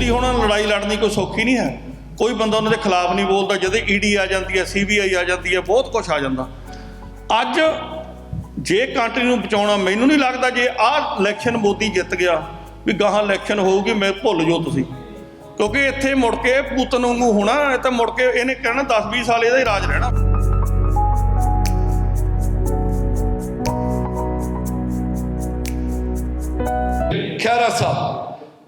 ਮੋਦੀ ਹੋਣਾ ਨਾਲ ਲੜਾਈ ਲੜਨੀ ਕੋਈ ਸੌਖੀ ਨਹੀਂ ਹੈ। ਕੋਈ ਬੰਦਾ ਉਹਨਾਂ ਦੇ ਖਿਲਾਫ ਨਹੀਂ ਬੋਲਦਾ, ਜਦੋਂ ਈਡੀ ਆ ਜਾਂਦੀ ਹੈ ਸੀਬੀਆਈ ਆ ਜਾਂਦੀ ਹੈ, ਬਹੁਤ ਕੁਝ ਆ ਜਾਂਦਾ। ਅੱਜ ਜੇ ਕੰਟਰੀ ਨੂੰ ਬਚਾਉਣਾ ਮੈਨੂੰ ਨਹੀਂ ਲੱਗਦਾ, ਜੇ ਆਹ ਇਲੈਕਸ਼ਨ ਮੋਦੀ ਜਿੱਤ ਗਿਆ, ਵੀ ਗਾਹਾਂ ਇਲੈਕਸ਼ਨ ਹੋਊਗੀ, ਮੈਂ ਭੁੱਲ ਜਾਓ ਤੁਸੀਂ। ਕਿਉਂਕਿ ਇੱਥੇ ਮੁੜ ਕੇ ਪੂਤਨ ਵਾਂਗੂ ਹੋਣਾ, ਇਹ ਤਾਂ ਮੁੜ ਕੇ ਇਹਨੇ ਕਹਿਣਾ 10 20 ਸਾਲ ਇਹਦਾ ਹੀ ਰਾਜ ਰਹਿਣਾ। ਖੈਰਾ ਸਾਹਿਬ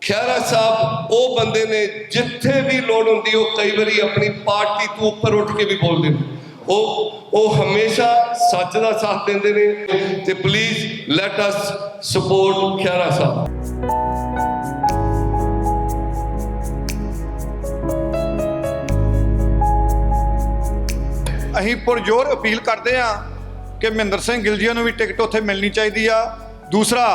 ਖਹਿਰਾ ਸਾਹਿਬ, ਉਹ ਬੰਦੇ ਨੇ ਜਿੱਥੇ ਵੀ ਲੋੜ ਹੁੰਦੀ, ਉਹ ਕਈ ਵਾਰੀ ਆਪਣੀ ਪਾਰਟੀ ਤੋਂ ਉੱਪਰ ਉੱਠ ਕੇ ਵੀ ਬੋਲਦੇ ਨੇ। ਉਹ ਉਹ ਹਮੇਸ਼ਾ ਸੱਚ ਦਾ ਸਾਥ ਦਿੰਦੇ ਨੇ ਤੇ please let us support Khaira ਸਾਹਿਬ। ਅਸੀਂ ਪੁਰਜੋਰ ਅਪੀਲ ਕਰਦੇ ਆ ਕਿ ਮਹਿੰਦਰ ਸਿੰਘ ਗਿਲਜੀਆ ਨੂੰ ਵੀ ਟਿਕਟ ਉੱਥੇ ਮਿਲਣੀ ਚਾਹੀਦੀ ਆ। ਦੂਸਰਾ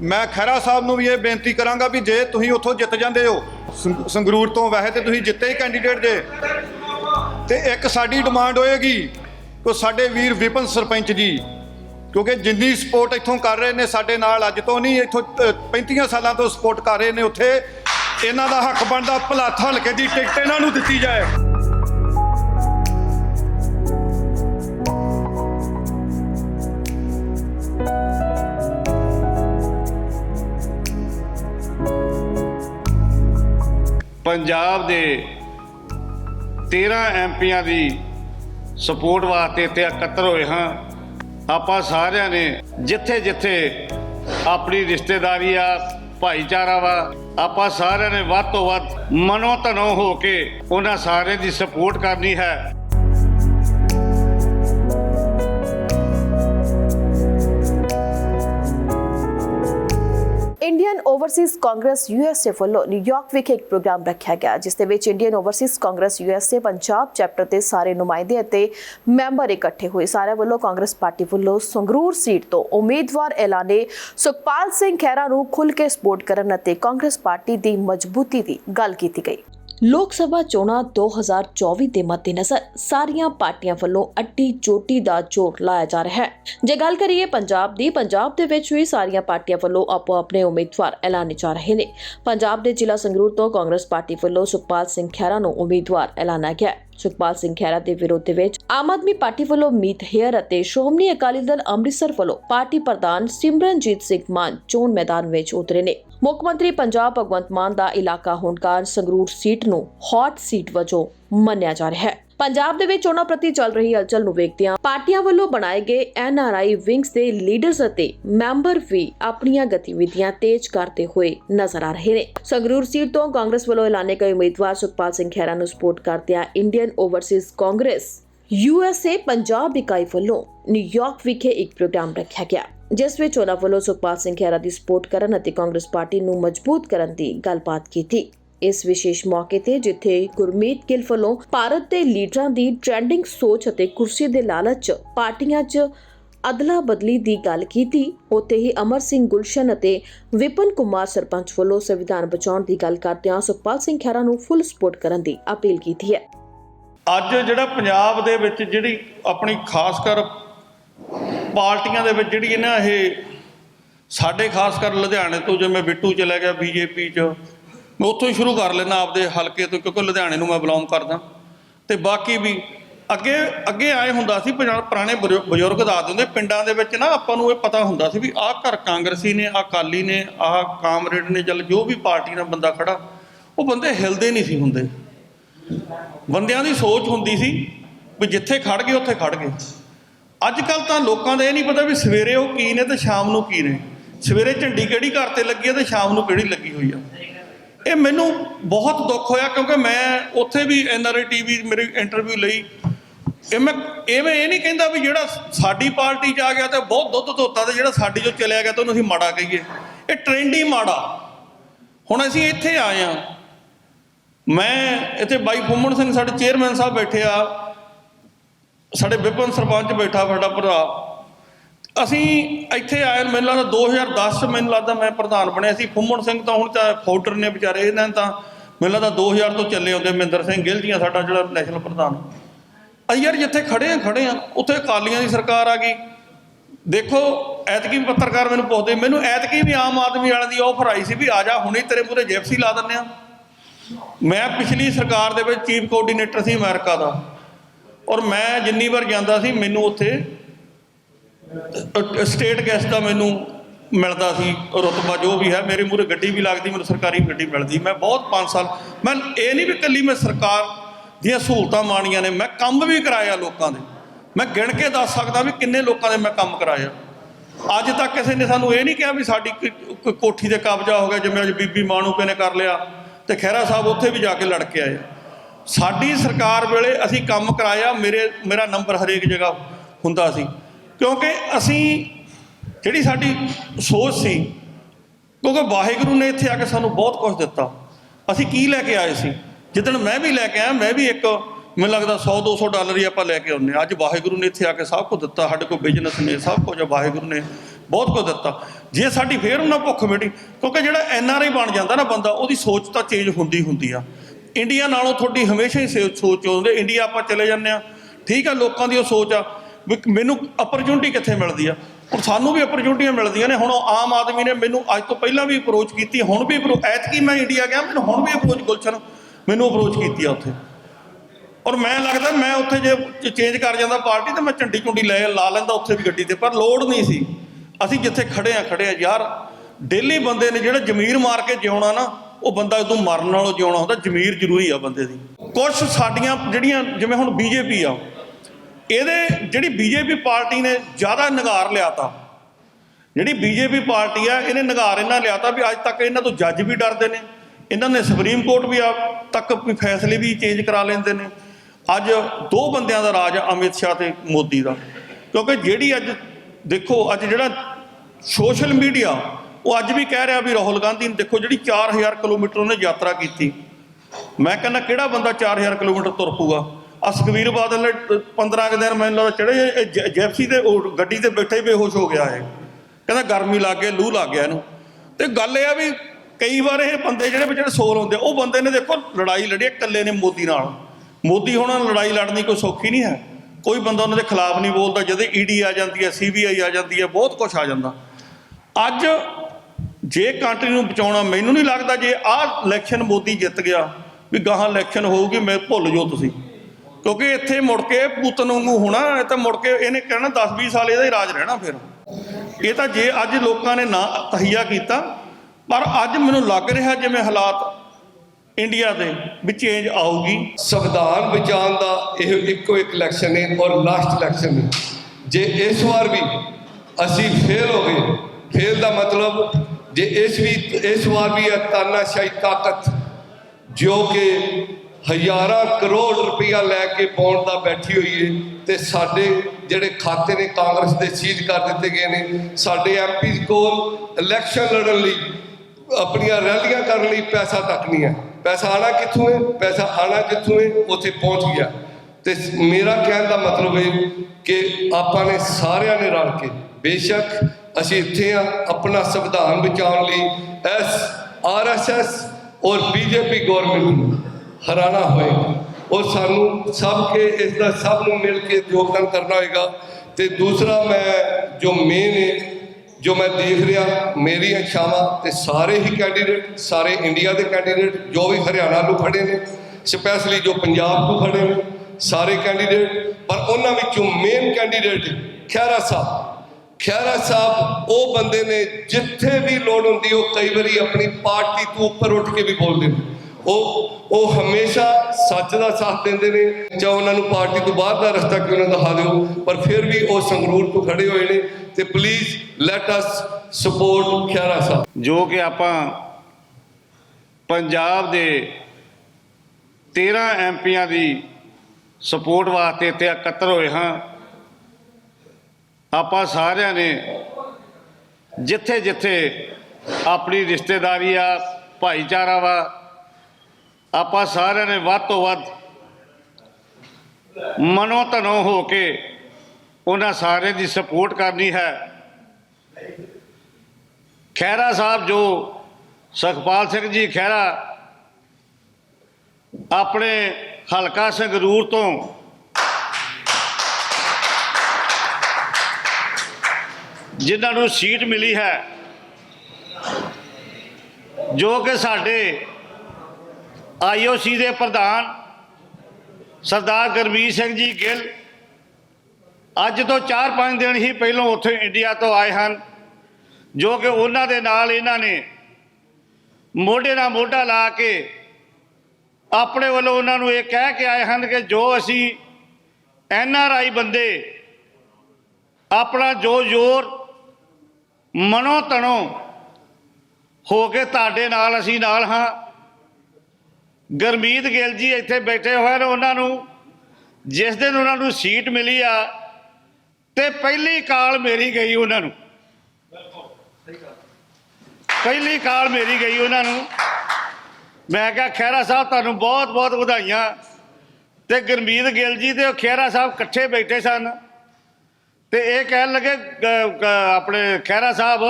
ਮੈਂ ਖਹਿਰਾ ਸਾਹਿਬ ਨੂੰ ਵੀ ਇਹ ਬੇਨਤੀ ਕਰਾਂਗਾ ਵੀ ਜੇ ਤੁਸੀਂ ਉੱਥੋਂ ਜਿੱਤ ਜਾਂਦੇ ਹੋ ਸੰਗ- ਸੰਗਰੂਰ ਤੋਂ ਵੈਸੇ ਤੇ ਤੁਸੀਂ ਜਿੱਤੇ ਹੀ ਕੈਂਡੀਡੇਟ ਜੇ। ਤੇ ਇੱਕ ਸਾਡੀ ਡਿਮਾਂਡ ਹੋਏਗੀ ਕਿ ਸਾਡੇ ਵੀਰ ਵਿਪਨ ਸਰਪੰਚ ਜੀ ਕਿਉਂਕਿ ਜਿੰਨੀ ਸਪੋਰਟ ਇੱਥੋਂ ਕਰ ਰਹੇ ਨੇ ਸਾਡੇ ਨਾਲ ਅੱਜ ਤੋਂ ਨਹੀਂ ਇੱਥੋਂ ਅ, 35 ਸਾਲਾਂ ਤੋਂ ਸਪੋਰਟ ਕਰ ਰਹੇ ਨੇ ਉੱਥੇ ਇਹਨਾਂ ਦਾ ਹੱਕ ਬਣਦਾ ਭਲਾਥ ਹਲਕੇ ਦੀ ਟਿਕਟ ਇਹਨਾਂ ਨੂੰ ਦਿੱਤੀ ਜਾਏ। ਪੰਜਾਬ ਦੇ 13 ਐਮਪੀਆਂ ਦੀ ਸਪੋਰਟ ਵਾਸਤੇ ਇੱਥੇ ਇਕੱਤਰ ਹੋਏ ਹਾਂ। ਆਪਾਂ ਸਾਰਿਆਂ ਨੇ ਜਿੱਥੇ ਜਿੱਥੇ ਆਪਣੀ ਰਿਸ਼ਤੇਦਾਰੀ ਆ, ਭਾਈਚਾਰਾ ਵਾ, ਆਪਾਂ ਸਾਰਿਆਂ ਨੇ ਵੱਧ ਤੋਂ ਵੱਧ ਮਨੋ ਤਨੋ ਹੋ ਕੇ ਉਹਨਾਂ ਸਾਰਿਆਂ ਦੀ ਸਪੋਰਟ ਕਰਨੀ ਹੈ। ਇੰਡੀਅਨ ਓਵਰਸੀਜ਼ ਕਾਂਗਰਸ ਯੂਐਸਏ ਵੱਲੋਂ ਨਿਊਯਾਰਕ ਵਿਖੇ ਇੱਕ ਪ੍ਰੋਗਰਾਮ ਰੱਖਿਆ ਗਿਆ, ਜਿਸ ਦੇ ਵਿੱਚ Indian Overseas Congress USA Punjab chapter ਦੇ ਸਾਰੇ ਨੁਮਾਇੰਦੇ ਅਤੇ ਮੈਂਬਰ ਇਕੱਠੇ ਹੋਏ। ਸਾਰਿਆਂ ਵੱਲੋਂ ਕਾਂਗਰਸ ਪਾਰਟੀ ਵੱਲੋਂ ਸੰਗਰੂਰ ਸੀਟ ਤੋਂ ਉਮੀਦਵਾਰ ਐਲਾਨੇ ਸੁਖਪਾਲ ਸਿੰਘ ਖਹਿਰਾ ਨੂੰ ਖੁੱਲ੍ਹ ਕੇ ਸਪੋਰਟ ਕਰਨ ਅਤੇ ਕਾਂਗਰਸ ਪਾਰਟੀ ਦੀ ਮਜ਼ਬੂਤੀ ਦੀ ਗੱਲ ਕੀਤੀ ਗਈ। ਲੋਕ ਸਭਾ ਚੋਣਾਂ 2024 ਦੇ ਮੱਦੇਨਜ਼ਰ ਸਾਰੀਆਂ ਪਾਰਟੀਆਂ ਵੱਲੋਂ ਅੱਡੀ ਚੋਟੀ ਦਾ ਜ਼ੋਰ ਲਾਇਆ ਜਾ ਰਿਹਾ ਹੈ। ਜੇ ਗੱਲ ਕਰੀਏ ਪੰਜਾਬ ਦੀ, ਪੰਜਾਬ ਦੇ ਵਿੱਚ ਵੀ ਸਾਰੀਆਂ ਪਾਰਟੀਆਂ ਵੱਲੋਂ ਆਪੋ ਆਪਣੇ ਉਮੀਦਵਾਰ ਐਲਾਨੇ ਜਾ ਰਹੇ ਨੇ। ਪੰਜਾਬ ਦੇ ਜ਼ਿਲ੍ਹਾ ਸੰਗਰੂਰ ਤੋਂ ਕਾਂਗਰਸ ਪਾਰਟੀ ਵੱਲੋਂ ਸੁਖਪਾਲ ਸਿੰਘ ਖਹਿਰਾ ਨੂੰ ਉਮੀਦਵਾਰ ਐਲਾਨਿਆ ਗਿਆ ਹੈ। ਸੁਖਪਾਲ ਸਿੰਘ ਖਹਿਰਾ ਦੇ ਵਿਰੋਧ ਦੇ ਵਿੱਚ ਆਮ ਆਦਮੀ ਪਾਰਟੀ ਵੱਲੋਂ ਮੀਤ ਹੇਅਰ ਅਤੇ ਸ਼੍ਰੋਮਣੀ ਅਕਾਲੀ ਦਲ ਅੰਮ੍ਰਿਤਸਰ ਵੱਲੋਂ ਪਾਰਟੀ ਪ੍ਰਧਾਨ ਸਿਮਰਨਜੀਤ ਸਿੰਘ ਮਾਨ ਚੋਣ ਮੈਦਾਨ ਵਿੱਚ ਉਤਰੇ ਨੇ। ਮੁੱਖ ਮੰਤਰੀ ਪੰਜਾਬ ਭਗਵੰਤ ਮਾਨ ਦਾ ਇਲਾਕਾ ਹੋਣ ਕਾਰਨ ਸੰਗਰੂਰ ਸੀਟ ਨੂੰ ਹੌਟ ਸੀਟ ਵਜੋਂ ਮੰਨਿਆ ਜਾ ਰਿਹਾ ਹੈ। ਪੰਜਾਬ ਦੇ ਵਿੱਚ ਚੋਣਾਂ ਪ੍ਰਤੀ ਚੱਲ ਰਹੀ ਹਲਚਲ ਨੂੰ ਵੇਖਦਿਆਂ ਪਾਰਟੀਆਂ ਵੱਲੋਂ ਬਣਾਏ ਗਏ ਐਨਆਰਆਈ ਵਿੰਗਸ ਦੇ ਲੀਡਰਸ ਅਤੇ ਮੈਂਬਰ ਵੀ ਆਪਣੀਆਂ ਗਤੀਵਿਧੀਆਂ ਤੇਜ਼ ਕਰਦੇ ਹੋਏ ਨਜ਼ਰ ਆ ਰਹੇ ਨੇ। ਸੰਗਰੂਰ ਸੀਟ ਤੋਂ ਕਾਂਗਰਸ ਵੱਲੋਂ ਐਲਾਨੇ ਗਏ ਉਮੀਦਵਾਰ ਸੁਖਪਾਲ ਸਿੰਘ ਖਹਿਰਾ ਨੂੰ ਸਪੋਰਟ ਕਰਦਿਆਂ Indian overseas Congress USA Punjab ਇਕਾਈ ਵੱਲੋਂ ਨਿਊਯਾਰਕ ਵਿਖੇ ਇੱਕ ਪ੍ਰੋਗਰਾਮ ਰੱਖਿਆ ਗਿਆ, ਜਿਸ ਵਿੱਚ ਉਹਨਾਂ ਵੱਲੋਂ ਸੁਖਪਾਲ ਸਿੰਘ ਖਹਿਰਾ ਦੀ ਸਪੋਰਟ ਕਰਨ ਅਤੇ ਕਾਂਗਰਸ ਪਾਰਟੀ ਨੂੰ ਮਜ਼ਬੂਤ ਕਰਨ ਦੀ ਗੱਲਬਾਤ ਕੀਤੀ। ਇਸ ਵਿਸ਼ੇਸ਼ ਮੌਕੇ ਤੇ ਜਿੱਥੇ ਗੁਰਮੀਤ ਗਿੱਲ ਵੱਲੋਂ ਭਾਰਤ ਦੇ ਲੀਡਰਾਂ ਦੀ ਟ੍ਰੈਂਡਿੰਗ ਸੋਚ ਅਤੇ ਕੁਰਸੀ ਦੇ ਲਾਲਚ ਪਾਰਟੀਆਂ 'ਚ ਅਦਲਾ ਬਦਲੀ ਦੀ ਗੱਲ ਕੀਤੀ, ਉੱਥੇ ਹੀ ਅਮਰ ਸਿੰਘ ਗੁਲਸ਼ਨ ਅਤੇ ਵਿਪਨ ਕੁਮਾਰ ਸਰਪੰਚ ਵੱਲੋਂ ਸੰਵਿਧਾਨ ਬਚਾਉਣ ਦੀ ਗੱਲ ਕਰਦਿਆਂ ਸੁਖਪਾਲ ਸਿੰਘ ਖਹਿਰਾ ਨੂੰ ਫੁੱਲ ਸਪੋਰਟ ਕਰਨ ਦੀ ਅਪੀਲ ਕੀਤੀ ਹੈ। ਅੱਜ ਜਿਹੜਾ ਪੰਜਾਬ ਦੇ ਵਿੱਚ ਜਿਹੜੀ ਆਪਣੀ ਖਾਸ ਕਰ ਪਾਰਟੀਆਂ ਦੇ ਵਿੱਚ ਜਿਹੜੀ ਨਾ ਇਹ ਸਾਡੇ ਖਾਸ ਕਰ ਲੁਧਿਆਣੇ ਤੋਂ ਜਿਵੇਂ ਬਿੱਟੂ ਚਲਾ ਗਿਆ, ਬੀਜੇਪੀ 'ਚ ਮੈਂ ਉੱਥੋਂ ਹੀ ਸ਼ੁਰੂ ਕਰ ਲੈਣਾ ਆਪਦੇ ਹਲਕੇ ਤੋਂ, ਕਿਉਂਕਿ ਲੁਧਿਆਣੇ ਨੂੰ ਮੈਂ ਬਿਲੋਂਗ ਕਰਦਾ। ਤੇ ਬਾਕੀ ਵੀ ਅੱਗੇ ਅੱਗੇ ਆਏ ਹੁੰਦਾ ਸੀ, ਪੁਰਾ- ਪੁਰਾਣੇ ਬਜ਼ੁ- ਬਜ਼ੁਰਗ ਦੱਸ ਦਿੰਦੇ, ਪਿੰਡਾਂ ਦੇ ਵਿੱਚ ਨਾ ਆਪਾਂ ਨੂੰ ਇਹ ਪਤਾ ਹੁੰਦਾ ਸੀ ਵੀ ਆਹ ਘਰ ਕਾਂਗਰਸੀ ਨੇ, ਆਹ ਅਕਾਲੀ ਨੇ, ਆਹ ਕਾਮਰੇਡ ਨੇ, ਚੱਲ ਜੋ ਵੀ ਪਾਰਟੀ ਨਾਲ ਬੰਦਾ ਖੜਾ, ਉਹ ਬੰਦੇ ਹਿਲਦੇ ਨਹੀਂ ਸੀ ਹੁੰਦੇ। ਬੰਦਿਆਂ ਦੀ ਸੋਚ ਹੁੰਦੀ ਸੀ ਵੀ ਜਿੱਥੇ ਖੜ ਗਏ, ਉੱਥੇ ਖੜ ਗਏ। ਅੱਜ ਕੱਲ ਤਾਂ ਲੋਕਾਂ ਦਾ ਇਹ ਨਹੀਂ ਪਤਾ ਵੀ ਸਵੇਰੇ ਉਹ ਕੀ ਨੇ ਤੇ ਸ਼ਾਮ ਨੂੰ ਕੀ ਨੇ। ਸਵੇਰੇ ਝੰਡੀ ਕਿਹੜੀ ਘਰ ਤੇ ਲੱਗੀ ਹੈ ਤੇ ਸ਼ਾਮ ਨੂੰ ਕਿਹੜੀ ਲੱਗੀ ਹੋਈ ਆ। ਇਹ ਮੈਨੂੰ ਬਹੁਤ ਦੁੱਖ ਹੋਇਆ ਕਿਉਂਕਿ ਮੈਂ ਉੱਥੇ ਵੀ ਐਨਆਰਆਈ ਟੀਵੀ ਮੇਰੀ ਇੰਟਰਵਿਊ ਲਈ। ਇਹ ਮੈਂ ਐਵੇਂ ਇਹ ਨਹੀਂ ਕਹਿੰਦਾ ਵੀ ਜਿਹੜਾ ਸਾਡੀ ਪਾਰਟੀ 'ਚ ਆ ਗਿਆ ਤੇ ਬਹੁਤ ਦੁੱਧ ਧੋਤਾ ਤੇ ਜਿਹੜਾ ਸਾਡੀ 'ਚੋਂ ਚਲਿਆ ਗਿਆ ਤਾਂ ਉਹਨੂੰ ਅਸੀਂ ਮਾੜਾ ਕਹੀਏ। ਇਹ ਟ੍ਰੈਂਡ ਹੀ ਮਾੜਾ। ਹੁਣ ਅਸੀਂ ਇੱਥੇ ਆਏ ਆ ਮੈਂ ਇੱਥੇ ਬਾਈ ਫੁੰਮਣ ਸਿੰਘ ਸਾਡੇ ਚੇਅਰਮੈਨ ਸਾਹਿਬ ਬੈਠੇ ਆ। ਸਾਡੇ ਵਿਪਨ ਸਰਪੰਚ ਬੈਠਾ ਸਾਡਾ ਭਰਾ। ਅਸੀਂ ਇੱਥੇ ਆਏ ਮੈਨੂੰ ਲੱਗਦਾ 2010 ਚ ਮੈਨੂੰ ਲੱਗਦਾ ਮੈਂ ਪ੍ਰਧਾਨ ਬਣਿਆ ਸੀ। ਫੁੰਮਣ ਸਿੰਘ ਤਾਂ ਹੁਣ ਤਾਂ ਫਾਊਂਡਰ ਨੇ ਵਿਚਾਰੇ, ਇਹਨਾਂ ਨੇ ਤਾਂ ਮੈਨੂੰ ਲੱਗਦਾ 2000 ਤੋਂ ਚੱਲੇ ਆਉਂਦੇ ਮਹਿੰਦਰ ਸਿੰਘ ਗਿੱਲ ਜੀਆਂ, ਸਾਡਾ ਜਿਹੜਾ ਨੈਸ਼ਨਲ ਪ੍ਰਧਾਨ। ਅਸੀਂ ਯਾਰ ਜਿੱਥੇ ਖੜੇ ਆ ਖੜੇ ਆ, ਉੱਥੇ ਅਕਾਲੀਆਂ ਦੀ ਸਰਕਾਰ ਆ ਗਈ। ਦੇਖੋ, ਐਤਕੀ ਵੀ ਪੱਤਰਕਾਰ ਮੈਨੂੰ ਪੁੱਛਦੇ, ਮੈਨੂੰ ਐਤਕੀ ਵੀ ਆਮ ਆਦਮੀ ਵਾਲਿਆਂ ਦੀ ਆਫਰ ਆਈ ਸੀ ਵੀ ਆ ਜਾ, ਹੁਣੇ ਤੇਰੇ ਮੂਰੇ ਜੈਪਸੀ ਲਾ ਦਿੰਦੇ ਆ। ਮੈਂ ਪਿਛਲੀ ਸਰਕਾਰ ਦੇ ਵਿੱਚ ਚੀਫ ਕੋਆਰਡੀਨੇਟਰ ਸੀ ਅਮਰੀਕਾ ਦਾ। ਔਰ ਮੈਂ ਜਿੰਨੀ ਵਾਰ ਜਾਂਦਾ ਸੀ, ਮੈਨੂੰ ਉੱਥੇ ਸਟੇਟ ਗੈਸਟ ਦਾ ਮੈਨੂੰ ਮਿਲਦਾ ਸੀ, ਰੁਤਬਾ ਜੋ ਵੀ ਹੈ, ਮੇਰੇ ਮੂਹਰੇ ਗੱਡੀ ਵੀ ਲੱਗਦੀ, ਮੈਨੂੰ ਸਰਕਾਰੀ ਗੱਡੀ ਮਿਲਦੀ। ਮੈਂ ਬਹੁਤ 5 ਸਾਲ, ਮੈਂ ਇਹ ਨਹੀਂ ਵੀ ਇਕੱਲੀ ਮੈਂ ਸਰਕਾਰ ਦੀਆਂ ਸਹੂਲਤਾਂ ਮਾਣੀਆਂ ਨੇ, ਮੈਂ ਕੰਮ ਵੀ ਕਰਾਇਆ ਲੋਕਾਂ ਦੇ। ਮੈਂ ਗਿਣ ਕੇ ਦੱਸ ਸਕਦਾ ਵੀ ਕਿੰਨੇ ਲੋਕਾਂ ਦੇ ਮੈਂ ਕੰਮ ਕਰਾਇਆ। ਅੱਜ ਤੱਕ ਕਿਸੇ ਨੇ ਸਾਨੂੰ ਇਹ ਨਹੀਂ ਕਿਹਾ ਵੀ ਸਾਡੀ ਕੋਠੀ ਤੇ ਕਬਜ਼ਾ ਹੋ ਗਿਆ, ਜਿਵੇਂ ਅੱਜ ਬੀਬੀ ਮਾਣੂਕੇ ਨੇ ਕਰ ਲਿਆ, ਤੇ ਖਹਿਰਾ ਸਾਹਿਬ ਉੱਥੇ ਵੀ ਜਾ ਕੇ ਲੜ ਕੇ ਆਏ। ਸਾਡੀ ਸਰਕਾਰ ਵੇਲੇ ਅਸੀਂ ਕੰਮ ਕਰਾਇਆ, ਮੇਰੇ, ਮੇਰਾ ਨੰਬਰ ਹਰੇਕ ਜਗ੍ਹਾ ਹੁੰਦਾ ਸੀ। ਕਿਉਂਕਿ ਅਸੀਂ ਜਿਹੜੀ ਸਾਡੀ ਸੋਚ ਸੀ, ਕਿਉਂਕਿ ਵਾਹਿਗੁਰੂ ਨੇ ਇੱਥੇ ਆ ਕੇ ਸਾਨੂੰ ਬਹੁਤ ਕੁਝ ਦਿੱਤਾ। ਅਸੀਂ ਕੀ ਲੈ ਕੇ ਆਏ ਸੀ? ਜਿੱਦਣ ਮੈਂ ਵੀ ਲੈ ਕੇ ਆਇਆ, ਮੈਂ ਵੀ ਇੱਕ ਮੈਨੂੰ ਲੱਗਦਾ 100 200 ਡਾਲਰ ਹੀ ਆਪਾਂ ਲੈ ਕੇ ਆਉਂਦੇ ਹਾਂ। ਅੱਜ ਵਾਹਿਗੁਰੂ ਨੇ ਇੱਥੇ ਆ ਕੇ ਸਭ ਕੁਝ ਦਿੱਤਾ, ਸਾਡੇ ਕੋਲ ਬਿਜ਼ਨਸ ਨੇ ਸਭ ਕੁਝ ਵਾਹਿਗੁਰੂ ਨੇ ਬਹੁਤ ਕੁਝ ਦਿੱਤਾ। ਜੇ ਸਾਡੀ ਫੇਰ ਉਹਨਾਂ ਭੁੱਖ ਮਿਟੀ, ਕਿਉਂਕਿ ਜਿਹੜਾ ਐਨ ਆਰ ਆਈ ਬਣ ਜਾਂਦਾ ਨਾ ਬੰਦਾ, ਉਹਦੀ ਸੋਚ ਤਾਂ ਚੇਂਜ ਹੁੰਦੀ ਹੁੰਦੀ ਆ। ਇੰਡੀਆ ਨਾਲੋਂ ਤੁਹਾਡੀ ਹਮੇਸ਼ਾ ਹੀ ਸੇ- ਸੋਚ ਹੁੰਦੇ ਇੰਡੀਆ ਆਪਾਂ ਚਲੇ ਜਾਂਦੇ ਆ ਠੀਕ ਆ, ਲੋਕਾਂ ਦੀ ਉਹ ਸੋਚ ਆ। ਮੈਨੂੰ ਅਪਰਚੁਨਿਟੀ ਕਿੱਥੇ ਮਿਲਦੀ ਆ? ਹੁਣ ਸਾਨੂੰ ਵੀ ਅਪਰਚੁਨਿਟੀਆਂ ਮਿਲਦੀਆਂ ਨੇ, ਹੁਣ ਉਹ ਆਮ ਆਦਮੀ ਨੇ ਮੈਨੂੰ ਅੱਜ ਤੋਂ ਪਹਿਲਾਂ ਵੀ ਅਪਰੋਚ ਕੀਤੀ, ਹੁਣ ਵੀ approach- ਐਤਕੀ ਮੈਂ ਇੰਡੀਆ ਗਿਆ, ਮੈਨੂੰ ਹੁਣ ਵੀ ਅਪਰੋਚ ਗੁਲਸ਼ਨ ਮੈਨੂੰ ਅਪਰੋਚ ਕੀਤੀ ਆ ਉੱਥੇ। ਔਰ ਮੈਂ ਲੱਗਦਾ ਮੈਂ ਉੱਥੇ ਜੇ ਚੇਂਜ ਕਰ ਜਾਂਦਾ ਪਾਰਟੀ, ਤੇ ਮੈਂ ਝੰਡੀ ਝੁੰਡੀ ਲੈ ਲਾ ਲੈਂਦਾ ਉੱਥੇ ਵੀ ਗੱਡੀ ਤੇ, ਪਰ ਲੋੜ ਨਹੀਂ ਸੀ। ਅਸੀਂ ਜਿੱਥੇ ਖੜੇ ਆ ਖੜੇ ਆ ਯਾਰ ਡੇਲੀ ਬੰਦੇ ਨੇ ਜਿਹੜਾ ਜ਼ਮੀਰ ਮਾਰ ਕੇ ਜਿਉਣਾ ਨਾ, ਉਹ ਬੰਦਾ ਉਦੋਂ ਮਰਨ ਨਾਲੋਂ ਜਿਉਣਾ ਹੁੰਦਾ, ਜ਼ਮੀਰ ਜ਼ਰੂਰੀ ਆ ਬੰਦੇ ਦੀ। ਕੁਝ ਸਾਡੀਆਂ ਜਿਹੜੀਆਂ, ਜਿਵੇਂ ਹੁਣ ਬੀਜੇਪੀ ਆ ਇਹਦੇ ਜਿਹੜੀ ਬੀਜੇਪੀ ਪਾਰਟੀ ਨੇ ਜ਼ਿਆਦਾ ਨਗਾਰ ਲਿਆਤਾ ਜਿਹੜੀ ਬੀਜੇਪੀ ਪਾਰਟੀ ਆ ਇਹਨੇ ਨਗਾਰ ਇਹਨਾਂ ਲਿਆਤਾ ਵੀ ਅੱਜ ਤੱਕ ਇਹਨਾਂ ਤੋਂ ਜੱਜ ਵੀ ਡਰਦੇ ਨੇ ਇਹਨਾਂ ਨੇ ਸੁਪਰੀਮ ਕੋਰਟ ਵੀ ਆ ਤੱਕ ਵੀ ਫੈਸਲੇ ਵੀ ਚੇਂਜ ਕਰਾ ਲੈਂਦੇ ਨੇ। ਅੱਜ ਦੋ ਬੰਦਿਆਂ ਦਾ ਰਾਜ ਆ, ਅਮਿਤ ਸ਼ਾਹ ਤੇ ਮੋਦੀ ਦਾ। ਕਿਉਂਕਿ ਜਿਹੜੀ ਅੱਜ ਦੇਖੋ ਅੱਜ ਜਿਹੜਾ ਸੋਸ਼ਲ ਮੀਡੀਆ ਉਹ ਅੱਜ ਵੀ ਕਹਿ ਰਿਹਾ ਵੀ ਰਾਹੁਲ ਗਾਂਧੀ ਨੇ ਦੇਖੋ ਜਿਹੜੀ 4000 ਕਿਲੋਮੀਟਰ ਉਹਨੇ ਯਾਤਰਾ ਕੀਤੀ। ਮੈਂ ਕਹਿੰਦਾ ਕਿਹੜਾ ਬੰਦਾ 4000 ਕਿਲੋਮੀਟਰ ਤੁਰ ਪੂਗਾ ਆ ਸੁਖਬੀਰ ਬਾਦਲ ਨੇ 15 ਕੁ ਦਿਨ ਮੈਨੂੰ ਲੱਗਦਾ ਚੜੇ ਜੈਪਸੀ ਤੇ ਉਹ ਗੱਡੀ ਤੇ ਬੈਠੇ ਹੀ ਬੇਹੋਸ਼ ਹੋ ਗਿਆ ਇਹ। ਕਹਿੰਦਾ ਗਰਮੀ ਲੱਗ ਗਈ ਲੂ ਲੱਗ ਗਿਆ ਇਹਨੂੰ। ਤੇ ਗੱਲ ਇਹ ਆ ਵੀ ਕਈ ਵਾਰ ਇਹ ਬੰਦੇ ਜਿਹੜੇ ਵਿਚਾਰੇ ਸੋਰ ਹੁੰਦੇ ਆ, ਉਹ ਬੰਦੇ ਨੇ ਦੇਖੋ ਲੜਾਈ ਲੜੀ ਆ ਇਕੱਲੇ ਨੇ ਮੋਦੀ ਨਾਲ। ਮੋਦੀ ਹੁਣ ਲੜਾਈ ਲੜਨੀ ਕੋਈ ਸੌਖੀ ਨਹੀਂ ਹੈ। ਕੋਈ ਬੰਦਾ ਉਹਨਾਂ ਦੇ ਖਿਲਾਫ ਨਹੀਂ ਬੋਲਦਾ ਜਦੋਂ ਈਡੀ ਆ ਜਾਂਦੀ ਹੈ ਸੀਬੀਆਈ ਆ ਜਾਂਦੀ ਹੈ ਬਹੁਤ ਕੁਝ ਆ ਜਾਂਦਾ। ਅੱਜ ਜੇ ਕੰਟਰੀ ਨੂੰ ਬਚਾਉਣਾ ਮੈਨੂੰ ਨਹੀਂ ਲੱਗਦਾ ਜੇ ਆਹ ਇਲੈਕਸ਼ਨ ਮੋਦੀ ਜਿੱਤ ਗਿਆ ਵੀ ਗਾਹਾਂ ਇਲੈਕਸ਼ਨ ਹੋਊਗੀ ਮੈਂ ਭੁੱਲ ਜਾਓ ਤੁਸੀਂ। ਕਿਉਂਕਿ ਇੱਥੇ ਮੁੜ ਕੇ ਪੁੱਤਨ ਵਾਂਗੂ ਹੋਣਾ, ਇਹ ਤਾਂ ਮੁੜ ਕੇ ਇਹਨੇ ਕਹਿਣਾ 10 20 ਸਾਲ ਇਹਦਾ ਹੀ ਰਾਜ ਰਹਿਣਾ ਫਿਰ। ਇਹ ਤਾਂ ਜੇ ਅੱਜ ਲੋਕਾਂ ਨੇ ਨਾ ਤਹਈਆ ਕੀਤਾ, ਪਰ ਅੱਜ ਮੈਨੂੰ ਲੱਗ ਰਿਹਾ ਜਿਵੇਂ ਹਾਲਾਤ ਇੰਡੀਆ ਦੇ ਵਿੱਚ ਚੇਂਜ ਆਊਗੀ। ਸੰਵਿਧਾਨ ਬਚਾਉਣ ਦਾ ਇਹ ਇੱਕੋ ਇੱਕ ਇਲੈਕਸ਼ਨ ਹੈ ਔਰ ਲਾਸਟ ਇਲੈਕਸ਼ਨ ਹੈ ਜੇ ਇਸ ਵਾਰ ਵੀ ਅਸੀਂ ਫੇਲ ਹੋ ਗਏ ਫੇਲ ਦਾ ਮਤਲਬ ਜੇ ਇਸ ਵੀ, ਇਸ ਵਾਰ ਵੀ ਇਹ ਤਾਨਾਸ਼ਾਹੀ ਤਾਕਤ ਜੋ ਕਿ ਹਜ਼ਾਰਾਂ ਕਰੋੜ ਰੁਪਇਆ ਲੈ ਕੇ ਪਾਉਣ ਦਾ ਬੈਠੀ ਹੋਈ ਹੈ ਤੇ ਸਾਡੇ ਜਿਹੜੇ ਖਾਤੇ ਨੇ ਕਾਂਗਰਸ ਦੇ ਸੀਜ਼ ਕਰ ਦਿੱਤੇ ਗਏ ਨੇ। ਸਾਡੇ ਐਮਪੀ ਕੋਲ ਇਲੈਕਸ਼ਨ ਲੜਨ ਲਈ, ਆਪਣੀਆਂ ਰੈਲੀਆਂ ਕਰਨ ਲਈ ਪੈਸਾ ਤੱਕ ਨਹੀਂ ਹੈ। ਪੈਸਾ ਆਣਾ ਕਿੱਥੋਂ ਹੈ? ਪੈਸਾ ਆਣਾ ਕਿੱਥੋਂ ਹੈ? ਉੱਥੇ ਪਹੁੰਚ ਗਿਆ। ਤੇ ਮੇਰਾ ਕਹਿਣ ਦਾ ਮਤਲਬ ਹੈ ਕਿ ਆਪਾਂ ਨੇ ਸਾਰਿਆਂ ਨੇ ਰਲ ਕੇ, ਬੇਸ਼ੱਕ ਅਸੀਂ ਇੱਥੇ ਆ ਆਪਣਾ ਸੰਵਿਧਾਨ ਬਚਾਉਣ ਲਈ ਐਸ ਆਰਐਸਐਸ ਔਰ ਬੀਜੇਪੀ ਗਵਰਨਮੈਂਟ ਨੂੰ ਹਰਾਣਾ ਹੋਏਗਾ। ਔਰ ਸਾਨੂੰ ਸਭ ਕੇ ਇਸ ਦਾ ਸਭ ਨੂੰ ਮਿਲ ਕੇ ਯੋਗਦਾਨ ਕਰਨਾ ਹੋਏਗਾ। ਤੇ ਦੂਸਰਾ ਮੈਂ ਜੋ ਮੇਨ ਹੈ, ਜੋ ਮੈਂ ਦੇਖ ਰਿਹਾ, ਮੇਰੀਆਂ ਇੱਛਾਵਾਂ ਤੇ ਸਾਰੇ ਹੀ ਕੈਂਡੀਡੇਟ ਸਾਰੇ ਇੰਡੀਆ ਦੇ ਕੈਂਡੀਡੇਟ ਜੋ ਵੀ ਹਰਿਆਣਾ ਨੂੰ ਖੜੇ ਨੇ ਸਪੈਸ਼ਲੀ ਜੋ ਪੰਜਾਬ ਤੋਂ ਖੜੇ ਨੇ, ਸਾਰੇ ਕੈਂਡੀਡੇਟ ਪਰ ਉਹਨਾਂ ਵਿੱਚੋਂ ਮੇਨ ਕੈਂਡੀਡੇਟ ਖਹਿਰਾ ਸਾਹਿਬ। ਖਹਿਰਾ ਸਾਹਿਬ, ਉਹ ਬੰਦੇ ਨੇ ਜਿੱਥੇ ਵੀ ਲੋੜ ਹੁੰਦੀ, ਉਹ ਕਈ ਵਾਰੀ ਆਪਣੀ ਪਾਰਟੀ ਤੋਂ ਉੱਪਰ ਉੱਠ ਕੇ ਵੀ ਬੋਲਦੇ ਨੇ। ਉਹ ਉਹ ਹਮੇਸ਼ਾ ਸੱਚ ਦਾ ਸਾਥ ਦਿੰਦੇ ਨੇ ਚਾਹੇ ਉਹਨਾਂ ਨੂੰ ਪਾਰਟੀ ਤੋਂ ਬਾਹਰ ਦਾ ਰਸਤਾ ਕਿਉਂ ਨਾ ਦਿਖਾ ਦਿਓ, ਪਰ ਫਿਰ ਵੀ ਉਹ ਸੰਗਰੂਰ ਤੋਂ ਖੜੇ ਹੋਏ ਨੇ ਤੇ please let us support Khaira ਸਾਹਿਬ। ਜੋ ਕਿ ਆਪਾਂ ਪੰਜਾਬ ਦੇ 13 ਐਮਪੀਆਂ ਦੀ ਸਪੋਰਟ ਵਾਸਤੇ ਇੱਥੇ ਇਕੱਤਰ ਹੋਏ ਹਾਂ, ਆਪਾਂ ਸਾਰਿਆਂ ਨੇ ਜਿੱਥੇ ਜਿੱਥੇ ਆਪਣੀ ਰਿਸ਼ਤੇਦਾਰੀ ਆ, ਭਾਈਚਾਰਾ ਵਾ ਆਪਾਂ ਸਾਰਿਆਂ ਨੇ ਵੱਧ ਤੋਂ ਵੱਧ ਮਨੋ ਤਨੋ ਹੋ ਕੇ ਉਹਨਾਂ ਸਾਰਿਆਂ ਦੀ ਸਪੋਰਟ ਕਰਨੀ ਹੈ। ਖਹਿਰਾ ਸਾਹਿਬ ਜੋ ਸੁਖਪਾਲ ਸਿੰਘ ਜੀ ਖਹਿਰਾ ਆਪਣੇ ਹਲਕਾ ਸੰਗਰੂਰ ਤੋਂ ਜਿਨ੍ਹਾਂ ਨੂੰ ਸੀਟ ਮਿਲੀ ਹੈ, ਜੋ ਕਿ ਸਾਡੇ ਆਈਓਸੀ ਦੇ ਪ੍ਰਧਾਨ ਸਰਦਾਰ ਗੁਰਮੀਤ ਸਿੰਘ ਜੀ ਗਿੱਲ ਅੱਜ ਤੋਂ 4-5 ਦਿਨ ਹੀ ਪਹਿਲਾਂ ਉੱਥੇ ਇੰਡੀਆ ਤੋਂ ਆਏ ਹਨ, ਜੋ ਕਿ ਉਹਨਾਂ ਦੇ ਨਾਲ ਇਹਨਾਂ ਨੇ ਮੋਢੇ ਨਾਲ ਮੋਢਾ ਲਾ ਕੇ ਆਪਣੇ ਵੱਲੋਂ ਉਹਨਾਂ ਨੂੰ ਇਹ ਕਹਿ ਕੇ ਆਏ ਹਨ ਕਿ ਜੋ ਅਸੀਂ ਐਨ ਆਰ ਆਈ ਬੰਦੇ ਆਪਣਾ ਜੋ ਜ਼ੋਰ ਮਨੋ ਤਣੋ ਹੋ ਕੇ ਤੁਹਾਡੇ ਨਾਲ ਅਸੀਂ ਨਾਲ ਹਾਂ। ਗਰਮੀਤ ਗਿੱਲ ਜੀ ਇੱਥੇ ਬੈਠੇ ਹੋਏ ਨੇ ਉਹਨਾਂ ਨੂੰ, ਜਿਸ ਦਿਨ ਉਹਨਾਂ ਨੂੰ ਸੀਟ ਮਿਲੀ ਆ, ਤੇ ਪਹਿਲੀ ਕਾਲ ਮੇਰੀ ਗਈ ਉਹਨਾਂ ਨੂੰ। ਪਹਿਲੀ ਕਾਲ ਮੇਰੀ ਗਈ ਉਹਨਾਂ ਨੂੰ। ਮੈਂ ਕਿਹਾ, ਖਹਿਰਾ ਸਾਹਿਬ, ਤੁਹਾਨੂੰ ਬਹੁਤ ਬਹੁਤ ਵਧਾਈਆਂ। ਤੇ ਗੁਰਮੀਤ ਗਿੱਲ ਜੀ ਤੇ ਉਹ ਖਹਿਰਾ ਸਾਹਿਬ ਇਕੱਠੇ ਬੈਠੇ ਸਨ। ਤੇ ਇਹ ਕਹਿਣ ਲੱਗੇ ਆਪਣੇ ਖਹਿਰਾ ਸਾਹਿਬ,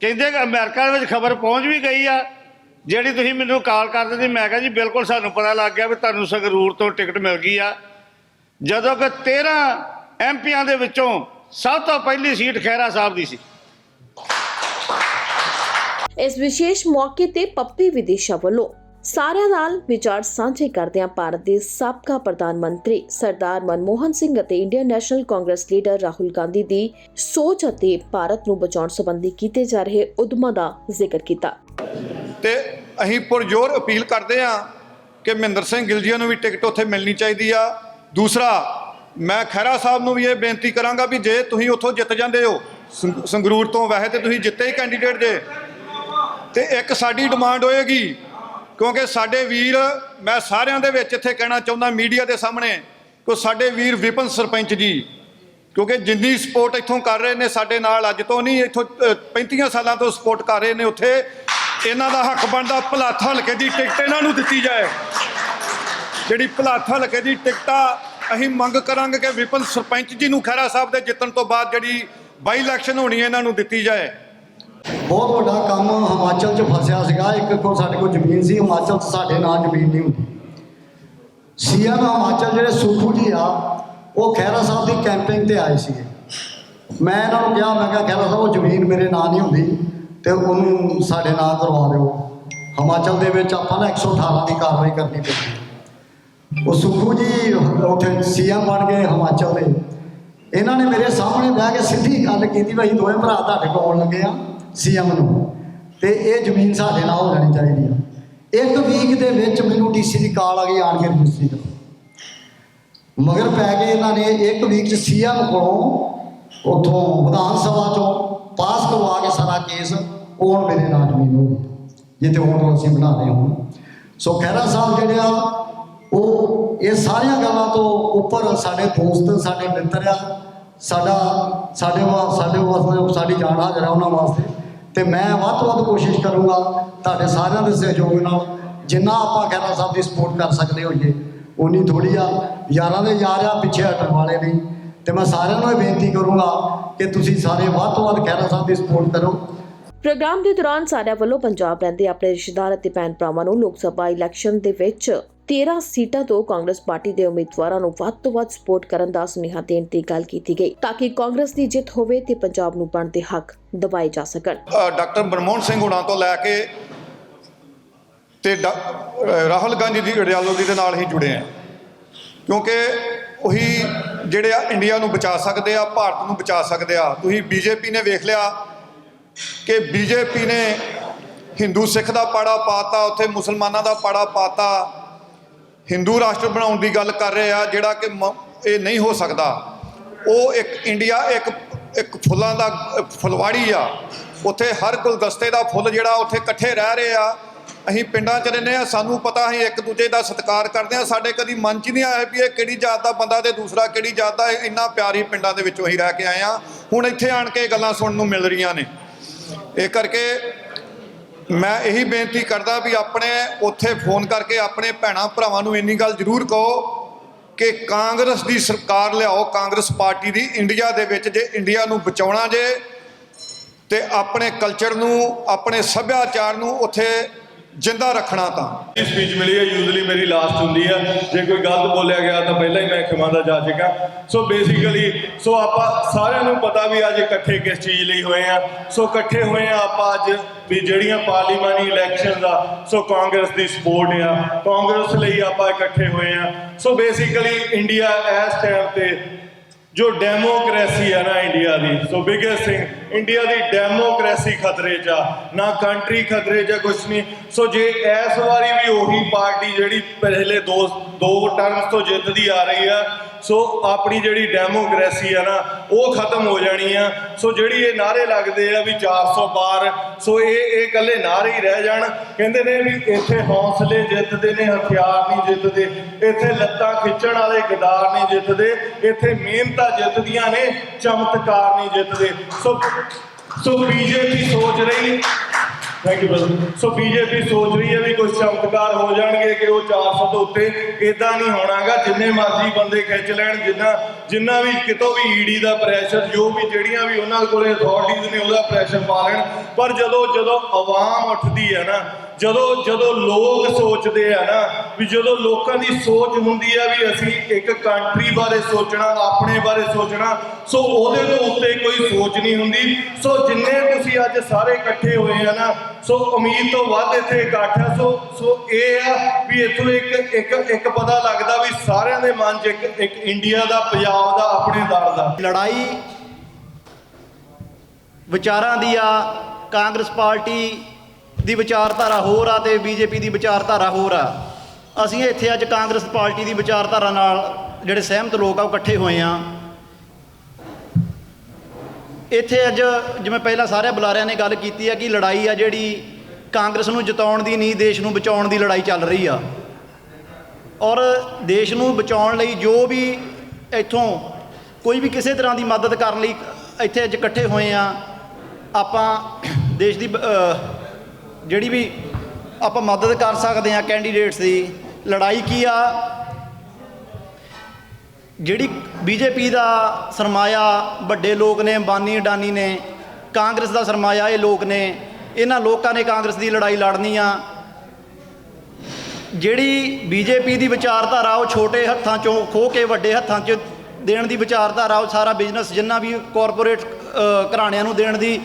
ਕਹਿੰਦੇ ਕਿ ਅਮਰੀਕਾ ਦੇ ਵਿੱਚ ਖਬਰ ਪਹੁੰਚ ਵੀ ਗਈ ਆ। ਜਿਹੜੀ ਤੁਸੀਂ ਮੈਨੂੰ ਕਾਲ ਕਰ ਦਿੱਤੀ, ਮੈਂ ਕਿਹਾ ਜੀ ਬਿਲਕੁਲ ਸਾਨੂੰ ਪਤਾ ਲੱਗ ਗਿਆ ਵੀ ਤੁਹਾਨੂੰ ਸੰਗਰੂਰ ਤੋਂ ਟਿਕਟ ਮਿਲ ਗਈ ਆ। ਜਦੋਂ ਕਿ 13 ਐਮਪੀਆਂ ਦੇ ਵਿੱਚੋਂ ਸਭ ਤੋਂ ਪਹਿਲੀ ਸੀਟ ਖਹਿਰਾ ਸਾਹਿਬ ਦੀ ਸੀ। ਇਸ ਵਿਸ਼ੇਸ਼ ਮੌਕੇ ਤੇ ਪੱਪੀ ਵਿਦੇਸ਼ਾ ਵੱਲੋਂ ਸਾਰਿਆਂ ਨਾਲ ਵਿਚਾਰ ਸਾਂਝੇ ਕਰਦਿਆਂ ਭਾਰਤ ਦੇ ਸਾਬਕਾ ਪ੍ਰਧਾਨ ਮੰਤਰੀ ਸਰਦਾਰ ਮਨਮੋਹਨ ਸਿੰਘ ਅਤੇ Indian National Congress leader Rahul Gandhi ਦੀ ਸੋਚ ਅਤੇ ਭਾਰਤ ਨੂੰ ਬਚਾਉਣ ਸੰਬੰਧੀ ਕੀਤੇ ਜਾ ਰਹੇ ਉਦਮਾਂ ਦਾ ਜ਼ਿਕਰ ਕੀਤਾ। ਤੇ ਅਸੀਂ ਪੁਰਜੋਰ ਅਪੀਲ ਕਰਦੇ ਆ ਕਿ ਮਹਿੰਦਰ ਸਿੰਘ ਗਿਲਜੀਆ ਨੂੰ ਵੀ ਟਿਕਟ ਉੱਥੇ ਮਿਲਣੀ ਚਾਹੀਦੀ ਆ। ਦੂਸਰਾ ਮੈਂ ਖਹਿਰਾ ਸਾਹਿਬ ਨੂੰ ਵੀ ਇਹ ਬੇਨਤੀ ਕਰਾਂਗਾ ਵੀ ਜੇ ਤੁਸੀਂ ਉੱਥੋਂ ਜਿੱਤ ਜਾਂਦੇ ਹੋ ਸੰਗ- ਸੰਗਰੂਰ ਤੋਂ ਵੈਸੇ ਤੇ ਤੁਸੀਂ ਜਿੱਤੇ ਹੀ ਕੈਂਡੀਡੇਟ ਜੇ ਤੇ ਇੱਕ ਸਾਡੀ ਡਿਮਾਂਡ ਹੋਏਗੀ ਕਿਉਂਕਿ ਸਾਡੇ ਵੀਰ ਮੈਂ ਸਾਰਿਆਂ ਦੇ ਵਿੱਚ ਇੱਥੇ ਕਹਿਣਾ ਚਾਹੁੰਦਾ ਮੀਡੀਆ ਦੇ ਸਾਹਮਣੇ ਕਿ ਸਾਡੇ ਵੀਰ ਵਿਪਨ ਸਰਪੰਚ ਜੀ ਕਿਉਂਕਿ ਜਿੰਨੀ ਸਪੋਰਟ ਇੱਥੋਂ ਕਰ ਰਹੇ ਨੇ ਸਾਡੇ ਨਾਲ ਅੱਜ ਤੋਂ ਨਹੀਂ ਇੱਥੋਂ ਅ, 35 ਸਾਲਾਂ ਤੋਂ ਸਪੋਰਟ ਕਰ ਰਹੇ ਨੇ ਉੱਥੇ ਇਹਨਾਂ ਦਾ ਹੱਕ ਬਣਦਾ ਭਲਾਥ ਹਲਕੇ ਦੀ ਟਿਕਟ ਇਹਨਾਂ ਨੂੰ ਦਿੱਤੀ ਜਾਏ। ਜਿਹੜੀ ਭਲਾਥ ਹਲਕੇ ਦੀ ਟਿਕਟ ਆ ਅਸੀਂ ਮੰਗ ਕਰਾਂਗੇ ਕਿ ਵਿਪਨ ਸਰਪੰਚ ਜੀ ਨੂੰ ਖਹਿਰਾ ਸਾਹਿਬ ਦੇ ਜਿੱਤਣ ਤੋਂ ਬਾਅਦ ਜਿਹੜੀ ਬਾਈ ਇਲੈਕਸ਼ਨ ਹੋਣੀ ਹੈ, ਇਹਨਾਂ ਨੂੰ ਦਿੱਤੀ ਜਾਏ। ਬਹੁਤ ਵੱਡਾ ਕੰਮ ਹਿਮਾਚਲ 'ਚ ਫਸਿਆ ਸੀਗਾ। ਇੱਕ ਕੋਲ ਸਾਡੇ ਕੋਲ ਜ਼ਮੀਨ ਸੀ, ਹਿਮਾਚਲ 'ਚ ਸਾਡੇ ਨਾਂ ਜ਼ਮੀਨ ਨਹੀਂ ਹੁੰਦੀ। ਸੀਐਮ ਹਿਮਾਚਲ ਜਿਹੜੇ ਸੁਖੂ ਜੀ ਆ, ਉਹ ਖਹਿਰਾ ਸਾਹਿਬ ਦੀ ਕੈਂਪੇਨ ਤੇ ਆਏ ਸੀਗੇ। ਮੈਂ ਇਹਨਾਂ ਨੂੰ ਕਿਹਾ, ਮੈਂ ਕਿਹਾ, ਖਹਿਰਾ ਸਾਹਿਬ, ਉਹ ਜ਼ਮੀਨ ਮੇਰੇ ਨਾਂ ਨਹੀਂ ਹੁੰਦੀ। ਤੇ ਉਹਨੂੰ ਸਾਡੇ ਨਾਲ ਕਰਵਾ ਦਿਓ। ਹਿਮਾਚਲ ਦੇ ਵਿੱਚ ਆਪਾਂ ਨਾ 118 ਦੀ ਕਾਰਵਾਈ ਕਰਨੀ ਪੈਂਦੀ ਉਹ ਸੁਖੂ ਜੀ ਉੱਥੇ ਸੀਐਮ ਬਣ ਗਏ ਹਿਮਾਚਲ ਦੇ। ਇਹਨਾਂ ਨੇ ਮੇਰੇ ਸਾਹਮਣੇ ਬਹਿ ਕੇ ਸਿੱਧੀ ਗੱਲ ਕੀਤੀ, ਭਾਈ ਦੋਵੇਂ ਭਰਾ ਤੁਹਾਡੇ ਕੋਲ ਆਉਣ ਲੱਗੇ ਆ ਸੀਐਮ ਨੂੰ। ਤੇ ਇਹ ਜ਼ਮੀਨ ਸਾਡੇ ਨਾਲ ਹੋ ਜਾਣੀ ਚਾਹੀਦੀ ਆ। ਇੱਕ ਵੀਕ ਦੇ ਵਿੱਚ ਮੈਨੂੰ ਡੀਸੀ ਦੀ ਕਾਲ ਆ ਗਈ ਆਣ ਕੇ ਰਜਿਸਟਰੀ ਕਰੋ। ਮਗਰ ਪੈ ਗਏ ਇਹਨਾਂ ਨੇ ਇੱਕ ਵੀਕ ਚ ਸੀਐਮ ਕੋਲੋਂ ਉਥੋਂ ਵਿਧਾਨ ਸਭਾ ਚੋਂ ਪਾਸ ਕਰਵਾ ਕੇ ਸਾਰਾ ਕੇਸ ਉਹ ਮੇਰੇ ਨਾਲ ਜ਼ਮੀਨ ਹੋ ਗਈ ਜਿੱਥੇ ਹੁਣ ਅਸੀਂ ਬਣਾ ਰਹੇ ਹਾਂ। ਸੋ ਖਹਿਰਾ ਸਾਹਿਬ ਜਿਹੜੇ ਆ, ਉਹ ਇਹ ਸਾਰੀਆਂ ਗੱਲਾਂ ਤੋਂ ਉੱਪਰ ਸਾਡੇ ਦੋਸਤ, ਸਾਡੇ ਮਿੱਤਰ ਆ, ਸਾਡਾ, ਸਾਡੇ ਵਾ, ਸਾਡੇ ਵਾਸਤੇ ਸਾਡੀ ਜਾਨ ਹਾਜ਼ਰ ਹੈ ਉਹਨਾਂ ਵਾਸਤੇ। ਤੇ ਮੈਂ ਵੱਧ ਤੋਂ ਵੱਧ ਕੋਸ਼ਿਸ਼ ਕਰੂੰਗਾ ਤੁਹਾਡੇ ਸਾਰਿਆਂ ਦੇ ਸਹਿਯੋਗ ਨਾਲ ਜਿੰਨਾ ਆਪਾਂ ਖਹਿਰਾ ਸਾਹਿਬ ਦੀ ਸਪੋਰਟ ਕਰ ਸਕਦੇ ਹੋਈਏ ਉਨੀ ਥੋੜੀ ਆ, ਯਾਰਾਂ ਦੇ ਯਾਰ ਆ, ਪਿੱਛੇ ਹਟਣ ਵਾਲੇ ਨਹੀਂ ਤੇ ਮੈਂ ਸਾਰਿਆਂ ਨੂੰ ਇਹ ਬੇਨਤੀ ਕਰੂੰਗਾ ਕਿ ਤੁਸੀਂ ਸਾਰੇ ਵੱਧ ਤੋਂ ਵੱਧ ਖਹਿਰਾ ਸਾਹਿਬ ਦੀ ਸਪੋਰਟ ਕਰੋ। ਪ੍ਰੋਗਰਾਮ ਦੇ ਦੌਰਾਨ ਸਾਰਿਆਂ ਵੱਲੋਂ ਪੰਜਾਬ ਰਹਿੰਦੇ ਆਪਣੇ ਰਿਸ਼ਤੇਦਾਰ ਅਤੇ ਭੈਣ ਭਰਾਵਾਂ ਨੂੰ ਲੋਕ ਸਭਾ ਇਲੈਕਸ਼ਨ ਦੇ ਵਿੱਚ 13 ਸੀਟਾਂ ਤੋਂ ਕਾਂਗਰਸ ਪਾਰਟੀ ਦੇ ਉਮੀਦਵਾਰਾਂ ਨੂੰ ਵੱਧ ਤੋਂ ਵੱਧ ਸਪੋਰਟ ਕਰਨ ਦਾ ਸੁਨੇਹਾ ਦੇਣ ਦੀ ਗੱਲ ਕੀਤੀ ਗਈ ਤਾਂ ਕਿ ਕਾਂਗਰਸ ਦੀ ਜਿੱਤ ਹੋਵੇ ਤੇ ਪੰਜਾਬ ਨੂੰ ਬਣਦੇ ਹੱਕ ਦਿਵਾਏ ਜਾ ਸਕਣ। ਡਾਕਟਰ ਮਨਮੋਹਨ ਸਿੰਘ ਹੁਣਾਂ ਤੋਂ ਲੈ ਕੇ ਤੇ ਰਾਹੁਲ ਗਾਂਧੀ ਦੀ ਆਈਡੀਓਲੋਜੀ ਦੇ ਨਾਲ ਹੀ ਜੁੜੇ ਆ ਕਿਉਂਕਿ ਉਹੀ ਜਿਹੜੇ ਆ ਇੰਡੀਆ ਨੂੰ ਬਚਾ ਸਕਦੇ ਆ, ਭਾਰਤ ਨੂੰ ਬਚਾ ਸਕਦੇ ਆ। ਤੁਸੀਂ ਬੀਜੇਪੀ ਨੇ ਵੇਖ ਲਿਆ ਕਿ ਬੀਜੇਪੀ ਨੇ ਹਿੰਦੂ ਸਿੱਖ ਦਾ ਪਾੜਾ ਪਾਤਾ, ਉੱਥੇ ਮੁਸਲਮਾਨਾਂ ਦਾ ਪਾੜਾ ਪਾਤਾ। ਹਿੰਦੂ ਰਾਸ਼ਟਰ ਬਣਾਉਣ ਦੀ ਗੱਲ ਕਰ ਰਹੇ ਆ, ਜਿਹੜਾ ਕਿ ਮ- ਇਹ ਨਹੀਂ ਹੋ ਸਕਦਾ। ਉਹ ਇੱਕ ਇੰਡੀਆ ਇੱਕ ਇੱਕ ਫੁੱਲਾਂ ਦਾ ਫੁਲਵਾੜੀ ਆ। ਉੱਥੇ ਹਰ ਗੁਲਦਸਤੇ ਦਾ ਫੁੱਲ ਜਿਹੜਾ, ਉੱਥੇ ਇਕੱਠੇ ਰਹਿ ਰਹੇ ਆ। ਅਸੀਂ ਪਿੰਡਾਂ 'ਚ ਰਹਿੰਦੇ ਆ ਸਾਨੂੰ ਪਤਾ ਅਸੀਂ ਇੱਕ ਦੂਜੇ ਦਾ ਸਤਿਕਾਰ ਕਰਦੇ ਆ ਸਾਡੇ ਕਦੀ ਮਨ 'ਚ ਨਹੀਂ ਆਇਆ ਵੀ ਇਹ ਕਿਹੜੀ ਜਾਤ ਦਾ ਬੰਦਾ ਤੇ ਦੂਸਰਾ ਕਿਹੜੀ ਜਾਤ ਦਾ। ਇਹ ਇੰਨਾ ਪਿਆਰ ਹੀ ਪਿੰਡਾਂ ਦੇ ਵਿੱਚੋਂ ਹੀ ਰਹਿ ਕੇ ਆਏ ਆ ਹੁਣ ਇੱਥੇ ਆਣ ਕੇ ਇਹ ਗੱਲਾਂ ਸੁਣਨ ਨੂੰ ਮਿਲ ਰਹੀਆਂ ਨੇ। ਇਹ ਕਰਕੇ ਮੈਂ ਇਹੀ ਬੇਨਤੀ ਕਰਦਾ ਵੀ ਆਪਣੇ ਉੱਥੇ ਫੋਨ ਕਰਕੇ ਆਪਣੇ ਭੈਣਾਂ ਭਰਾਵਾਂ ਨੂੰ ਇੰਨੀ ਗੱਲ ਜ਼ਰੂਰ ਕਹੋ ਕਿ ਕਾਂਗਰਸ ਦੀ ਸਰਕਾਰ ਲਿਆਓ, ਕਾਂਗਰਸ ਪਾਰਟੀ ਦੀ। ਇੰਡੀਆ ਦੇ ਵਿੱਚ ਜੇ ਇੰਡੀਆ ਨੂੰ ਬਚਾਉਣਾ ਜੇ ਤੇ ਆਪਣੇ ਕਲਚਰ ਨੂੰ, ਆਪਣੇ ਸੱਭਿਆਚਾਰ ਨੂੰ ਉੱਥੇ ਜਿੰਦਾ ਰੱਖਣਾ ਤਾਂ। ਇਹ ਸਪੀਚ ਮਿਲੀ ਹੈ ਯੂਜ਼ਲੀ ਮੇਰੀ ਲਾਸਟ ਹੁੰਦੀ ਹੈ। ਜੇ ਕੋਈ ਗਲਤ ਬੋਲਿਆ ਗਿਆ ਤਾਂ ਪਹਿਲਾਂ ਹੀ ਮੈਂ ਖਿਮਾ ਦਾ ਜਾਚਕਾ ਸੋ ਬੇਸਿਕਲੀ ਸੋ ਆਪਾਂ ਸਾਰਿਆਂ ਨੂੰ ਪਤਾ ਵੀ ਅੱਜ ਇਕੱਠੇ ਕਿਸ ਚੀਜ਼ ਲਈ ਹੋਏ ਆ। ਸੋ ਇਕੱਠੇ ਹੋਏ ਆ ਆਪਾਂ ਅੱਜ ਵੀ ਜਿਹੜੀਆਂ ਪਾਰਲੀਮਾਨੀ ਇਲੈਕਸ਼ਨ ਦਾ ਸੋ ਕਾਂਗਰਸ ਦੀ ਸਪੋਰਟ ਆ। ਕਾਂਗਰਸ ਲਈ ਆਪਾਂ ਇਕੱਠੇ ਹੋਏ ਆ। ਸੋ ਬੇਸਿਕਲੀ ਇੰਡੀਆ ਇਸ ਟਾਈਮ ਤੇ ਜੋ ਡੈਮੋਕ੍ਰੇਸੀ ਹੈ ਨਾ ਇੰਡੀਆ ਦੀ ਸੋ ਬਿਗੇਸਟ ਥਿੰਗ ਇੰਡੀਆ ਦੀ ਡੈਮੋਕ੍ਰੇਸੀ ਖਤਰੇ 'ਚ ਆ ਨਾ ਕੰਟਰੀ ਖਤਰੇ 'ਚ ਆ, ਕੁਛ ਨਹੀਂ। ਸੋ ਜੇ ਇਸ ਵਾਰੀ ਵੀ ਉਹੀ ਪਾਰਟੀ ਜਿਹੜੀ ਪਹਿਲੇ ਦੋ ਦੋ ਟਰਮਸ ਤੋਂ ਜਿੱਤਦੀ ਆ ਰਹੀ ਆ ਸੋ ਆਪਣੀ ਜਿਹੜੀ ਡੈਮੋਕ੍ਰੇਸੀ ਆ ਨਾ, ਉਹ ਖਤਮ ਹੋ ਜਾਣੀ ਆ। ਸੋ ਜਿਹੜੀ ਇਹ ਨਾਰੇ ਲੱਗਦੇ ਆ ਵੀ 400 ਬਾਰ, ਸੋ ਇਹ ਇਹ ਇਕੱਲੇ ਨਾਰੇ ਹੀ ਰਹਿ ਜਾਣ। ਕਹਿੰਦੇ ਨੇ ਵੀ ਇੱਥੇ ਹੌਸਲੇ ਜਿੱਤਦੇ ਨੇ, ਹਥਿਆਰ ਨਹੀਂ ਜਿੱਤਦੇ। ਇੱਥੇ ਲੱਤਾਂ ਖਿੱਚਣ ਵਾਲੇ ਗਦਾਰ ਨਹੀਂ ਜਿੱਤਦੇ। ਇੱਥੇ ਮਿਹਨਤਾਂ ਜਿੱਤਦੀਆਂ ਨੇ, ਚਮਤਕਾਰ ਨਹੀਂ ਜਿੱਤਦੇ। ਸੋ ਸੋ ਬੀਜੇਪੀ ਸੋਚ ਰਹੀ thank you brother so BJP ਸੋਚ ਰਹੀ ਹੈ ਵੀ ਕੁਝ ਚਮਤਕਾਰ ਹੋ ਜਾਣਗੇ ਕਿ ਉਹ 400 ਤੋਂ ਉੱਤੇ ਇਦਾਂ ਨਹੀਂ ਹੋਣਾਗਾ ਜਿੰਨੇ ਮਰਜ਼ੀ ਬੰਦੇ ਖਿੱਚ ਲੈਣ, ਜਿੰਨਾ ਜਿੰਨਾ ਵੀ ਕਿਤੋਂ ਵੀ ਈਡੀ ਦਾ ਪ੍ਰੈਸ਼ਰ ਜੋ ਵੀ ਜਿਹੜੀਆਂ ਵੀ ਉਹਨਾਂ ਕੋਲੇ ਅਥਾਰਟੀਜ਼ ਨੇ ਉਹਦਾ ਪ੍ਰੈਸ਼ਰ ਪਾ ਲੈਣ। ਪਰ ਜਦੋਂ ਜਦੋਂ ਆਵਾਮ ਉੱਠਦੀ ਹੈ ਨਾ ਜਦੋਂ ਜਦੋਂ ਲੋਕ ਸੋਚਦੇ ਆ ਨਾ, ਵੀ ਜਦੋਂ ਲੋਕਾਂ ਦੀ ਸੋਚ ਹੁੰਦੀ ਆ ਵੀ ਅਸੀਂ ਇੱਕ ਕੰਟਰੀ ਬਾਰੇ ਸੋਚਣਾ, ਆਪਣੇ ਬਾਰੇ ਸੋਚਣਾ, ਸੋ ਉਹਦੇ ਤੋਂ ਉੱਤੇ ਕੋਈ ਸੋਚ ਨਹੀਂ ਹੁੰਦੀ। ਸੋ ਜਿੰਨੇ ਤੁਸੀਂ ਅੱਜ ਸਾਰੇ ਇਕੱਠੇ ਹੋਏ ਆ ਨਾ, ਸੋ ਉਮੀਦ ਤੋਂ ਵੱਧ ਇੱਥੇ ਇਕੱਠ ਆ। ਸੋ ਸੋ ਇਹ ਆ ਵੀ ਇੱਥੋਂ ਇੱਕ ਇੱਕ ਇੱਕ ਪਤਾ ਲੱਗਦਾ ਵੀ ਸਾਰਿਆਂ ਦੇ ਮਨ 'ਚ ਇੱਕ ਇੱਕ ਇੰਡੀਆ ਦਾ, ਪੰਜਾਬ ਦਾ, ਆਪਣੇ ਦਰ ਦਾ। ਲੜਾਈ ਵਿਚਾਰਾਂ ਦੀ ਆ, ਕਾਂਗਰਸ ਪਾਰਟੀ ਦੀ ਵਿਚਾਰਧਾਰਾ ਹੋਰ ਆ ਤੇ ਬੀਜੇਪੀ ਦੀ ਵਿਚਾਰਧਾਰਾ ਹੋਰ ਆ। ਅਸੀਂ ਇੱਥੇ ਅੱਜ ਕਾਂਗਰਸ ਪਾਰਟੀ ਦੀ ਵਿਚਾਰਧਾਰਾ ਨਾਲ ਜਿਹੜੇ ਸਹਿਮਤ ਲੋਕ ਆ, ਉਹ ਇਕੱਠੇ ਹੋਏ ਆ। ਇੱਥੇ ਅੱਜ ਜਿਵੇਂ ਪਹਿਲਾਂ ਸਾਰੇ ਬੁਲਾਰਿਆਂ ਨੇ ਗੱਲ ਕੀਤੀ ਆ ਕਿ ਲੜਾਈ ਆ ਜਿਹੜੀ ਕਾਂਗਰਸ ਨੂੰ ਜਿਤਾਉਣ ਦੀ ਨਹੀਂ ਦੇਸ਼ ਨੂੰ ਬਚਾਉਣ ਦੀ ਲੜਾਈ ਚੱਲ ਰਹੀ ਆ। ਔਰ ਦੇਸ਼ ਨੂੰ ਬਚਾਉਣ ਲਈ ਜੋ ਵੀ ਇੱਥੋਂ ਕੋਈ ਵੀ ਕਿਸੇ ਤਰ੍ਹਾਂ ਦੀ ਮਦਦ ਕਰਨ ਲਈ ਇੱਥੇ ਅੱਜ ਇਕੱਠੇ ਹੋਏ ਆ। ਆਪਾਂ ਦੇਸ਼ ਦੀ ਜਿਹੜੀ ਵੀ ਆਪਾਂ ਮਦਦ ਕਰ ਸਕਦੇ ਆ ਕੈਂਡੀਡੇਟਸ ਦੀ, ਲੜਾਈ ਕੀ ਆ? ਜਿਹੜੀ ਬੀਜੇਪੀ ਦਾ ਸਰਮਾਇਆ ਵੱਡੇ ਲੋਕ ਨੇ, ਅੰਬਾਨੀ, ਅਡਾਨੀ ਨੇ, ਕਾਂਗਰਸ ਦਾ ਸਰਮਾਇਆ ਇਹ ਲੋਕ ਨੇ, ਇਹਨਾਂ ਲੋਕਾਂ ਨੇ ਕਾਂਗਰਸ ਦੀ ਲੜਾਈ ਲੜਨੀ ਆ। ਜਿਹੜੀ ਬੀਜੇਪੀ ਦੀ ਵਿਚਾਰਧਾਰਾ ਉਹ ਛੋਟੇ ਹੱਥਾਂ ਚੋਂ ਖੋ ਕੇ ਵੱਡੇ ਹੱਥਾਂ 'ਚ ਦੇਣ ਦੀ ਵਿਚਾਰਧਾਰਾ ਉਹ ਸਾਰਾ ਬਿਜ਼ਨਸ ਜਿੰਨਾ ਵੀ ਕਾਰਪੋਰੇਟ ਘਰਾਣਿਆਂ ਨੂੰ ਦੇਣ ਦੀ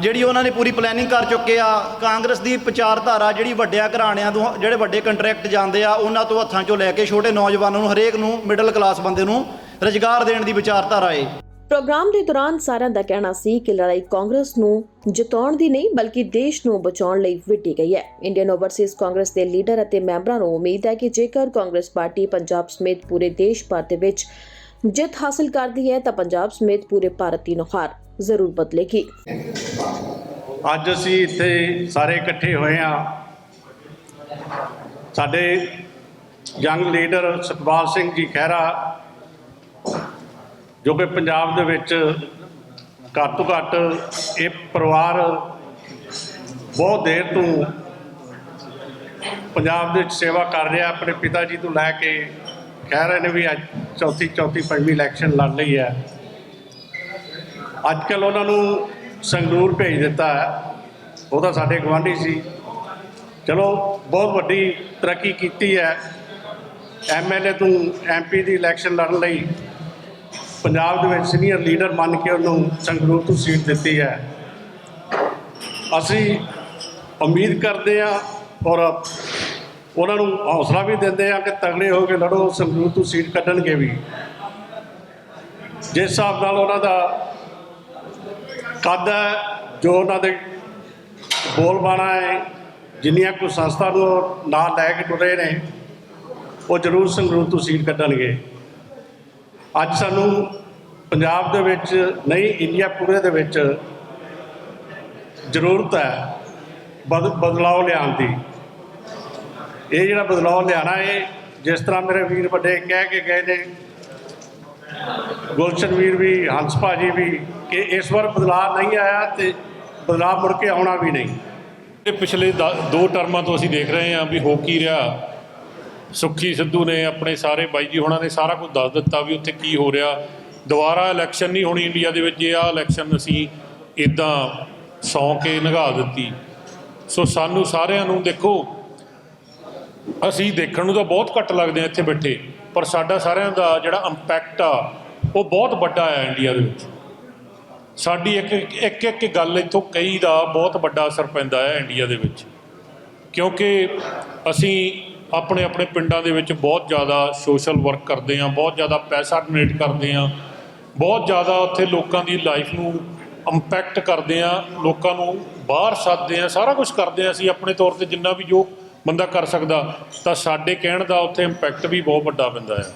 ਜਿਹੜੀ ਉਹਨਾਂ ਨੇ ਪੂਰੀ ਪਲੈਨਿੰਗ ਕਰ ਚੁੱਕੇ ਆ, ਕਾਂਗਰਸ ਦੀ ਵਿਚਾਰਧਾਰਾ ਜਿਹੜੀ ਵੱਡਿਆਂ ਘਰਾਣਿਆਂ ਤੋਂ, ਜਿਹੜੇ ਵੱਡੇ ਕੰਟਰੈਕਟ ਜਾਂਦੇ ਆ, ਉਹਨਾਂ ਤੋਂ ਹੱਥਾਂ 'ਚੋਂ ਲੈ ਕੇ ਛੋਟੇ ਨੌਜਵਾਨਾਂ ਨੂੰ, ਹਰੇਕ ਨੂੰ ਮਿਡਲ ਕਲਾਸ ਬੰਦੇ ਨੂੰ ਰੁਜ਼ਗਾਰ ਦੇਣ ਦੀ ਵਿਚਾਰਧਾਰਾ ਏ। ਪ੍ਰੋਗਰਾਮ ਦੇ ਦੌਰਾਨ ਸਾਰਿਆਂ ਦਾ ਕਹਿਣਾ ਸੀ ਕਿ ਲੜਾਈ ਕਾਂਗਰਸ ਨੂੰ ਜਿਤਾਉਣ ਦੀ ਨਹੀਂ, ਬਲਕਿ ਦੇਸ਼ ਨੂੰ ਬਚਾਉਣ ਲਈ ਵਿੱਢੀ ਗਈ ਹੈ। ਇੰਡੀਅਨ ਓਵਰਸੀਜ਼ ਕਾਂਗਰਸ ਦੇ ਲੀਡਰ ਅਤੇ ਮੈਂਬਰਾਂ ਨੂੰ ਉਮੀਦ ਹੈ ਕਿ ਜੇਕਰ ਕਾਂਗਰਸ ਪਾਰਟੀ ਪੰਜਾਬ ਸਮੇਤ ਪੂਰੇ ਦੇਸ਼ ਭਰ ਦੇ ਵਿੱਚ ਜਿੱਤ ਹਾਸਲ ਕਰਦੀ ਹੈ, ਤਾਂ ਪੰਜਾਬ ਸਮੇਤ ਪੂਰੇ ਭਾਰਤ ਦੀ ਨੁਹਾਰ। ਜ਼ਰੂਰ ਬਦਲੇਗੀ। ਅੱਜ ਅਸੀਂ ਇੱਥੇ ਸਾਰੇ ਇਕੱਠੇ ਹੋਏ ਆ ਸਾਡੇ ਯੰਗ ਲੀਡਰ ਸੁਖਪਾਲ ਸਿੰਘ ਜੀ ਖਹਿਰਾ, ਜੋ ਕਿ ਪੰਜਾਬ ਦੇ ਵਿੱਚ ਘੱਟ ਤੋਂ ਘੱਟ ਇਹ ਪਰਿਵਾਰ ਬਹੁਤ ਦੇਰ ਤੋਂ ਪੰਜਾਬ ਦੇ ਵਿੱਚ ਸੇਵਾ ਕਰ ਰਿਹਾ, ਆਪਣੇ ਪਿਤਾ ਜੀ ਤੋਂ ਲੈ ਕੇ ਖਹਿਰਾ ਨੇ ਵੀ ਅੱਜ ਚੌਥੀ ਚੌਥੀ, ਪੰਜਵੀਂ ਇਲੈਕਸ਼ਨ ਲੜ ਲਈ ਹੈ। ਅੱਜ ਕੱਲ ਉਹਨਾਂ ਨੂੰ ਸੰਗਰੂਰ ਭੇਜ ਦਿੱਤਾ ਹੈ। ਉਹ ਤਾਂ ਸਾਡੇ ਗਵਾਂਢੀ ਸੀ। ਚਲੋ, ਬਹੁਤ ਵੱਡੀ ਤਰੱਕੀ ਕੀਤੀ ਹੈ। ਐਮਐਲਏ ਤੋਂ ਐਮਪੀ ਦੀ ਇਲੈਕਸ਼ਨ ਲੜਨ ਲਈ ਪੰਜਾਬ ਦੇ ਵਿੱਚ ਸੀਨੀਅਰ ਲੀਡਰ ਮੰਨ ਕੇ ਉਹਨੂੰ ਸੰਗਰੂਰ ਤੋਂ ਸੀਟ ਦਿੱਤੀ ਹੈ। ਅਸੀਂ ਉਮੀਦ ਕਰਦੇ ਹਾਂ ਔਰ ਉਹਨਾਂ ਨੂੰ ਹੌਸਲਾ ਵੀ ਦਿੰਦੇ ਆ ਕਿ ਤਗੜੇ ਹੋ ਕੇ ਲੜੋ, ਸੰਗਰੂਰ ਤੋਂ ਸੀਟ ਕੱਢਣਗੇ ਵੀ। ਜਿਸ ਹਿਸਾਬ ਨਾਲ ਉਹਨਾਂ ਦਾ ਕੱਦ ਹੈ, ਜੋ ਉਹਨਾਂ ਦੇ ਬੋਲ ਬਾਣਾ ਹੈ, ਜਿੰਨੀਆਂ ਕੁ ਸੰਸਥਾ ਨੂੰ ਉਹ ਨਾਲ ਲੈ ਕੇ ਟੁਰੇ ਨੇ, ਉਹ ਜ਼ਰੂਰ ਸੰਗਰੂਰ ਤੋਂ ਸੀਟ ਕੱਢਣਗੇ। ਅੱਜ ਸਾਨੂੰ ਪੰਜਾਬ ਦੇ ਵਿੱਚ ਨਹੀਂ, ਇੰਡੀਆ ਪੂਰੇ ਦੇ ਵਿੱਚ ਜ਼ਰੂਰਤ ਹੈ ਬਦ ਬਦਲਾਅ ਲਿਆਉਣ ਦੀ। ਇਹ ਜਿਹੜਾ ਬਦਲਾਅ ਲਿਆਣਾ ਹੈ, ਜਿਸ ਤਰ੍ਹਾਂ ਮੇਰੇ ਵੀਰ ਵੱਡੇ ਕਹਿ ਕੇ ਗਏ ਨੇ ਗੁਲਸ਼ਨ ਵੀਰ ਵੀ, ਹੰਸ ਭਾਜੀ ਵੀ, ਕਿ ਇਸ ਵਾਰ ਬਦਲਾਅ ਨਹੀਂ ਆਇਆ ਤੇ ਬਦਲਾਅ ਮੁੜ ਕੇ ਆਉਣਾ ਵੀ ਨਹੀਂ। ਇਹ ਪਿਛਲੇ ਦ- ਦੋ ਟਰਮਾਂ ਤੋਂ ਅਸੀਂ ਦੇਖ ਰਹੇ ਹਾਂ ਵੀ ਹੋ ਕੀ ਰਿਹਾ। ਸੁੱਖੀ ਸਿੱਧੂ ਨੇ ਆਪਣੇ ਸਾਰੇ ਬਾਈ ਜੀ ਹੋਣਾ ਨੇ ਸਾਰਾ ਕੁਝ ਦੱਸ ਦਿੱਤਾ ਵੀ ਉੱਥੇ ਕੀ ਹੋ ਰਿਹਾ। ਦੁਬਾਰਾ ਇਲੈਕਸ਼ਨ ਨਹੀਂ ਹੋਣੀ ਇੰਡੀਆ ਦੇ ਵਿੱਚ, ਜੇ ਆ ਇਲੈਕਸ਼ਨ ਅਸੀਂ ਇਦਾਂ ਸੌਂ ਕੇ ਨਗਾ ਦਿੱਤੀ। ਸੋ ਸਾਨੂੰ ਸਾਰਿਆਂ ਨੂੰ ਦੇਖੋ, ਅਸੀਂ ਦੇਖਣ ਨੂੰ ਤਾਂ ਬਹੁਤ ਘੱਟ ਲੱਗਦੇ ਆ ਇੱਥੇ ਬੈਠੇ। ਪਰ ਸਾਡਾ ਸਾਰਿਆਂ ਦਾ ਜਿਹੜਾ ਇੰਪੈਕਟ ਆ, ਉਹ ਬਹੁਤ ਵੱਡਾ ਆ ਇੰਡੀਆ ਦੇ ਵਿੱਚ। ਸਾਡੀ ਇੱਕ ਇੱਕ ਇੱਕ ਗੱਲ ਇੱਥੋਂ ਕਈ ਦਾ ਬਹੁਤ ਵੱਡਾ ਅਸਰ ਪੈਂਦਾ ਹੈ ਇੰਡੀਆ ਦੇ ਵਿੱਚ। ਕਿਉਂਕਿ ਅਸੀਂ ਆਪਣੇ ਆਪਣੇ ਪਿੰਡਾਂ ਦੇ ਵਿੱਚ ਬਹੁਤ ਜ਼ਿਆਦਾ ਸੋਸ਼ਲ ਵਰਕ ਕਰਦੇ ਹਾਂ, ਬਹੁਤ ਜ਼ਿਆਦਾ ਪੈਸਾ ਡੋਨੇਟ ਕਰਦੇ ਹਾਂ, ਬਹੁਤ ਜ਼ਿਆਦਾ ਉੱਥੇ ਲੋਕਾਂ ਦੀ ਲਾਈਫ ਨੂੰ ਇੰਪੈਕਟ ਕਰਦੇ ਹਾਂ, ਲੋਕਾਂ ਨੂੰ ਬਾਹਰ ਸੱਦਦੇ ਹਾਂ, ਸਾਰਾ ਕੁਝ ਕਰਦੇ ਹਾਂ ਅਸੀਂ ਆਪਣੇ ਤੌਰ ਤੇ ਜਿੰਨਾ ਵੀ ਜੋ ਬੰਦਾ ਕਰ ਸਕਦਾ, ਤਾਂ ਸਾਡੇ ਕਹਿਣ ਦਾ ਉੱਥੇ ਇੰਪੈਕਟ ਵੀ ਬਹੁਤ ਵੱਡਾ ਪੈਂਦਾ ਹੈ।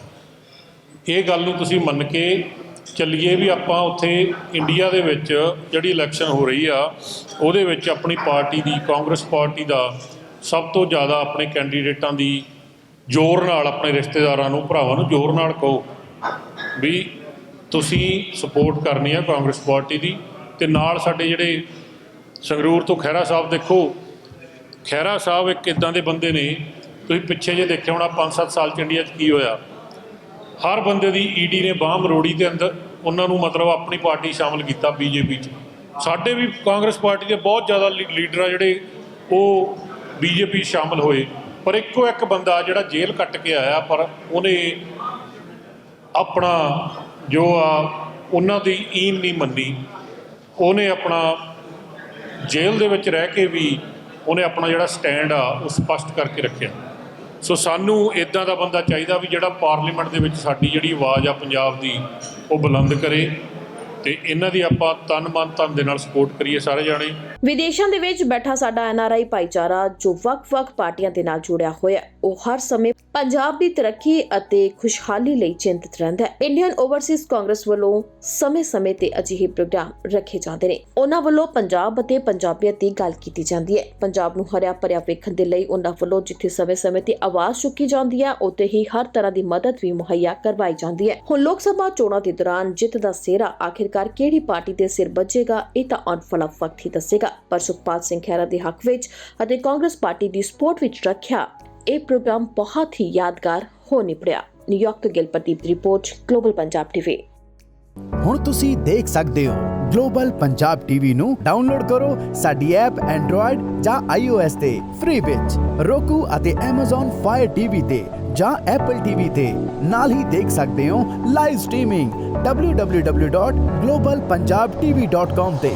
ਇਹ ਗੱਲ ਨੂੰ ਤੁਸੀਂ ਮੰਨ ਕੇ ਚੱਲੀਏ ਵੀ ਆਪਾਂ ਉੱਥੇ ਇੰਡੀਆ ਦੇ ਵਿੱਚ ਜਿਹੜੀ ਇਲੈਕਸ਼ਨ ਹੋ ਰਹੀ ਆ, ਉਹਦੇ ਵਿੱਚ ਆਪਣੀ ਪਾਰਟੀ ਦੀ, ਕਾਂਗਰਸ ਪਾਰਟੀ ਦਾ ਸਭ ਤੋਂ ਜ਼ਿਆਦਾ ਆਪਣੇ ਕੈਂਡੀਡੇਟਾਂ ਦੀ ਜ਼ੋਰ ਨਾਲ, ਆਪਣੇ ਰਿਸ਼ਤੇਦਾਰਾਂ ਨੂੰ, ਭਰਾਵਾਂ ਨੂੰ ਜ਼ੋਰ ਨਾਲ ਕਹੋ ਵੀ ਤੁਸੀਂ ਸਪੋਰਟ ਕਰਨੀ ਆ ਕਾਂਗਰਸ ਪਾਰਟੀ ਦੀ ਤੇ ਨਾਲ ਸਾਡੇ ਜਿਹੜੇ ਸੰਗਰੂਰ ਤੋਂ ਖਹਿਰਾ ਸਾਹਿਬ ਦੇਖੋ ਖਹਿਰਾ ਸਾਹਿਬ ਇੱਕ ਇਦਾਂ ਦੇ ਬੰਦੇ ਨੇ, ਤੁਸੀਂ ਪਿੱਛੇ ਜੇ ਦੇਖਿਆ ਹੋਣਾ 5-7 ਸਾਲ ਚ ਇੰਡੀਆ 'ਚ ਕੀ ਹੋਇਆ? ਹਰ ਬੰਦੇ ਦੀ ਈਡੀ ਨੇ ਬਾਹ ਮਰੋੜੀ ਦੇ ਅੰਦਰ ਉਹਨਾਂ ਨੂੰ ਮਤਲਬ ਆਪਣੀ ਪਾਰਟੀ ਸ਼ਾਮਲ ਕੀਤਾ ਬੀਜੇਪੀ 'ਚ। ਸਾਡੇ ਵੀ ਕਾਂਗਰਸ ਪਾਰਟੀ ਦੇ ਬਹੁਤ ਜ਼ਿਆਦਾ ਲੀ- ਲੀਡਰ ਆ ਜਿਹੜੇ ਉਹ ਬੀਜੇਪੀ ਸ਼ਾਮਲ ਹੋਏ। ਪਰ ਇੱਕੋ ਇੱਕ ਬੰਦਾ ਜਿਹੜਾ ਜੇਲ੍ਹ ਕੱਟ ਕੇ ਆਇਆ, ਪਰ ਉਹਨੇ ਆਪਣਾ ਜੋ ਆ, ਉਹਨਾਂ ਦੀ ਈਨ ਨਹੀਂ ਮੰਨੀ। ਉਹਨੇ ਆਪਣਾ ਜੇਲ੍ਹ ਦੇ ਵਿੱਚ ਰਹਿ ਕੇ ਵੀ ਉਹਨੇ ਆਪਣਾ ਜਿਹੜਾ ਸਟੈਂਡ ਆ, ਉਹ ਸਪਸ਼ਟ ਕਰਕੇ ਰੱਖਿਆ। ਸੋ ਸਾਨੂੰ ਇਦਾਂ ਦਾ ਬੰਦਾ ਚਾਹੀਦਾ ਵੀ ਜਿਹੜਾ ਪਾਰਲੀਮੈਂਟ ਦੇ ਵਿੱਚ ਸਾਡੀ ਜਿਹੜੀ ਆਵਾਜ਼ ਆ ਪੰਜਾਬ ਦੀ, ਉਹ ਬੁਲੰਦ ਕਰੇ ਤੇ ਇਹਨਾਂ ਦੀ ਆਪਾਂ ਤਨ ਮਨ ਧਨ ਦੇ ਨਾਲ ਸਪੋਰਟ ਕਰੀਏ ਸਾਰੇ ਜਾਣੇ। ਵਿਦੇਸ਼ਾਂ ਦੇ ਵਿੱਚ ਬੈਠਾ ਸਾਡਾ ਐਨਆਰਆਈ ਭਾਈਚਾਰਾ ਜੋ ਵੱਖ-ਵੱਖ ਪਾਰਟੀਆਂ ਦੇ ਨਾਲ ਜੁੜਿਆ ਹੋਇਆ ਉਹ ਹਰ ਸਮੇਂ ਪੰਜਾਬ ਦੀ ਤਰੱਕੀ ਅਤੇ ਖੁਸ਼ਹਾਲੀ ਲਈ ਚਿੰਤਤ ਰਹਿੰਦਾ ਹੈ। ਇੰਡੀਅਨ ਓਵਰਸੀਜ਼ ਕਾਂਗਰਸ ਵੱਲੋਂ ਸਮੇਂ-ਸਮੇਂ ਤੇ ਅਜਿਹੇ ਪ੍ਰੋਗਰਾਮ ਰੱਖੇ ਜਾਂਦੇ ਨੇ। ਉਹਨਾਂ ਵੱਲੋਂ ਪੰਜਾਬ ਅਤੇ ਪੰਜਾਬੀਅਤ ਦੀ ਗੱਲ ਕੀਤੀ ਜਾਂਦੀ ਹੈ। ਪੰਜਾਬ ਨੂੰ ਹਰਿਆ ਭਰਿਆ ਵੇਖਣ ਦੇ ਲਈ ਉਹਨਾਂ ਵੱਲੋਂ ਜਿੱਥੇ ਸਮੇਂ-ਸਮੇਂ ਤੇ ਆਵਾਜ਼ ਚੁੱਕੀ ਜਾਂਦੀ ਹੈ, ਉੱਥੇ ਹੀ ਹਰ ਤਰ੍ਹਾਂ ਦੀ ਮਦਦ ਵੀ ਮੁਹੱਈਆ ਕਰਵਾਈ ਜਾਂਦੀ ਹੈ। ਹੁਣ ਲੋਕ ਸਭਾ ਚੋਣਾਂ ਦੇ ਦੌਰਾਨ ਜਿੱਤ ਦਾ ਸਿਹਰਾ ਆਖਿਰਕਾਰ ਕਿਹੜੀ ਪਾਰਟੀ ਦੇ ਸਿਰ ਵੱਜੇਗਾ, ਇਹ ਤਾਂ ਆਉਣ ਵਾਲਾ ਵਕਤ ਹੀ ਦੱਸੇਗਾ। ਪਰ ਸੁਖਪਾਲ ਸਿੰਘ ਖਹਿਰਾ ਦੇ ਹੱਕ ਵਿੱਚ ਅਤੇ ਕਾਂਗਰਸ ਪਾਰਟੀ ਦੀ ਸਪੋਰਟ ਵਿੱਚ ਰੱਖਿਆ, ਇਹ ਪ੍ਰੋਗਰਾਮ ਬਹੁਤ ਹੀ ਯਾਦਗਾਰ ਹੋ ਨਿਪੜਿਆ। ਨਿਊਯਾਰਕ ਤੋਂ ਗਿਲ ਦੀ ਰਿਪੋਰਟ ਗਲੋਬਲ ਪੰਜਾਬ ਟੀਵੀ ਹੁਣ ਤੁਸੀਂ ਦੇਖ ਸਕਦੇ ਹੋ ਗਲੋਬਲ ਪੰਜਾਬ ਟੀਵੀ ਨੂੰ ਡਾਊਨਲੋਡ ਕਰੋ ਸਾਡੀ ਐਪ ਐਂਡਰੋਇਡ ਜਾਂ iOS ਤੇ ਫ੍ਰੀ ਵਿੱਚ, roku ਅਤੇ Amazon Fire TV ਤੇ ਜਾਂ Apple TV ਤੇ। ਨਾਲ ਹੀ ਦੇਖ ਸਕਦੇ ਹੋ ਲਾਈਵ ਸਟ੍ਰੀਮਿੰਗ www.globalpunjabtv.com ਤੇ।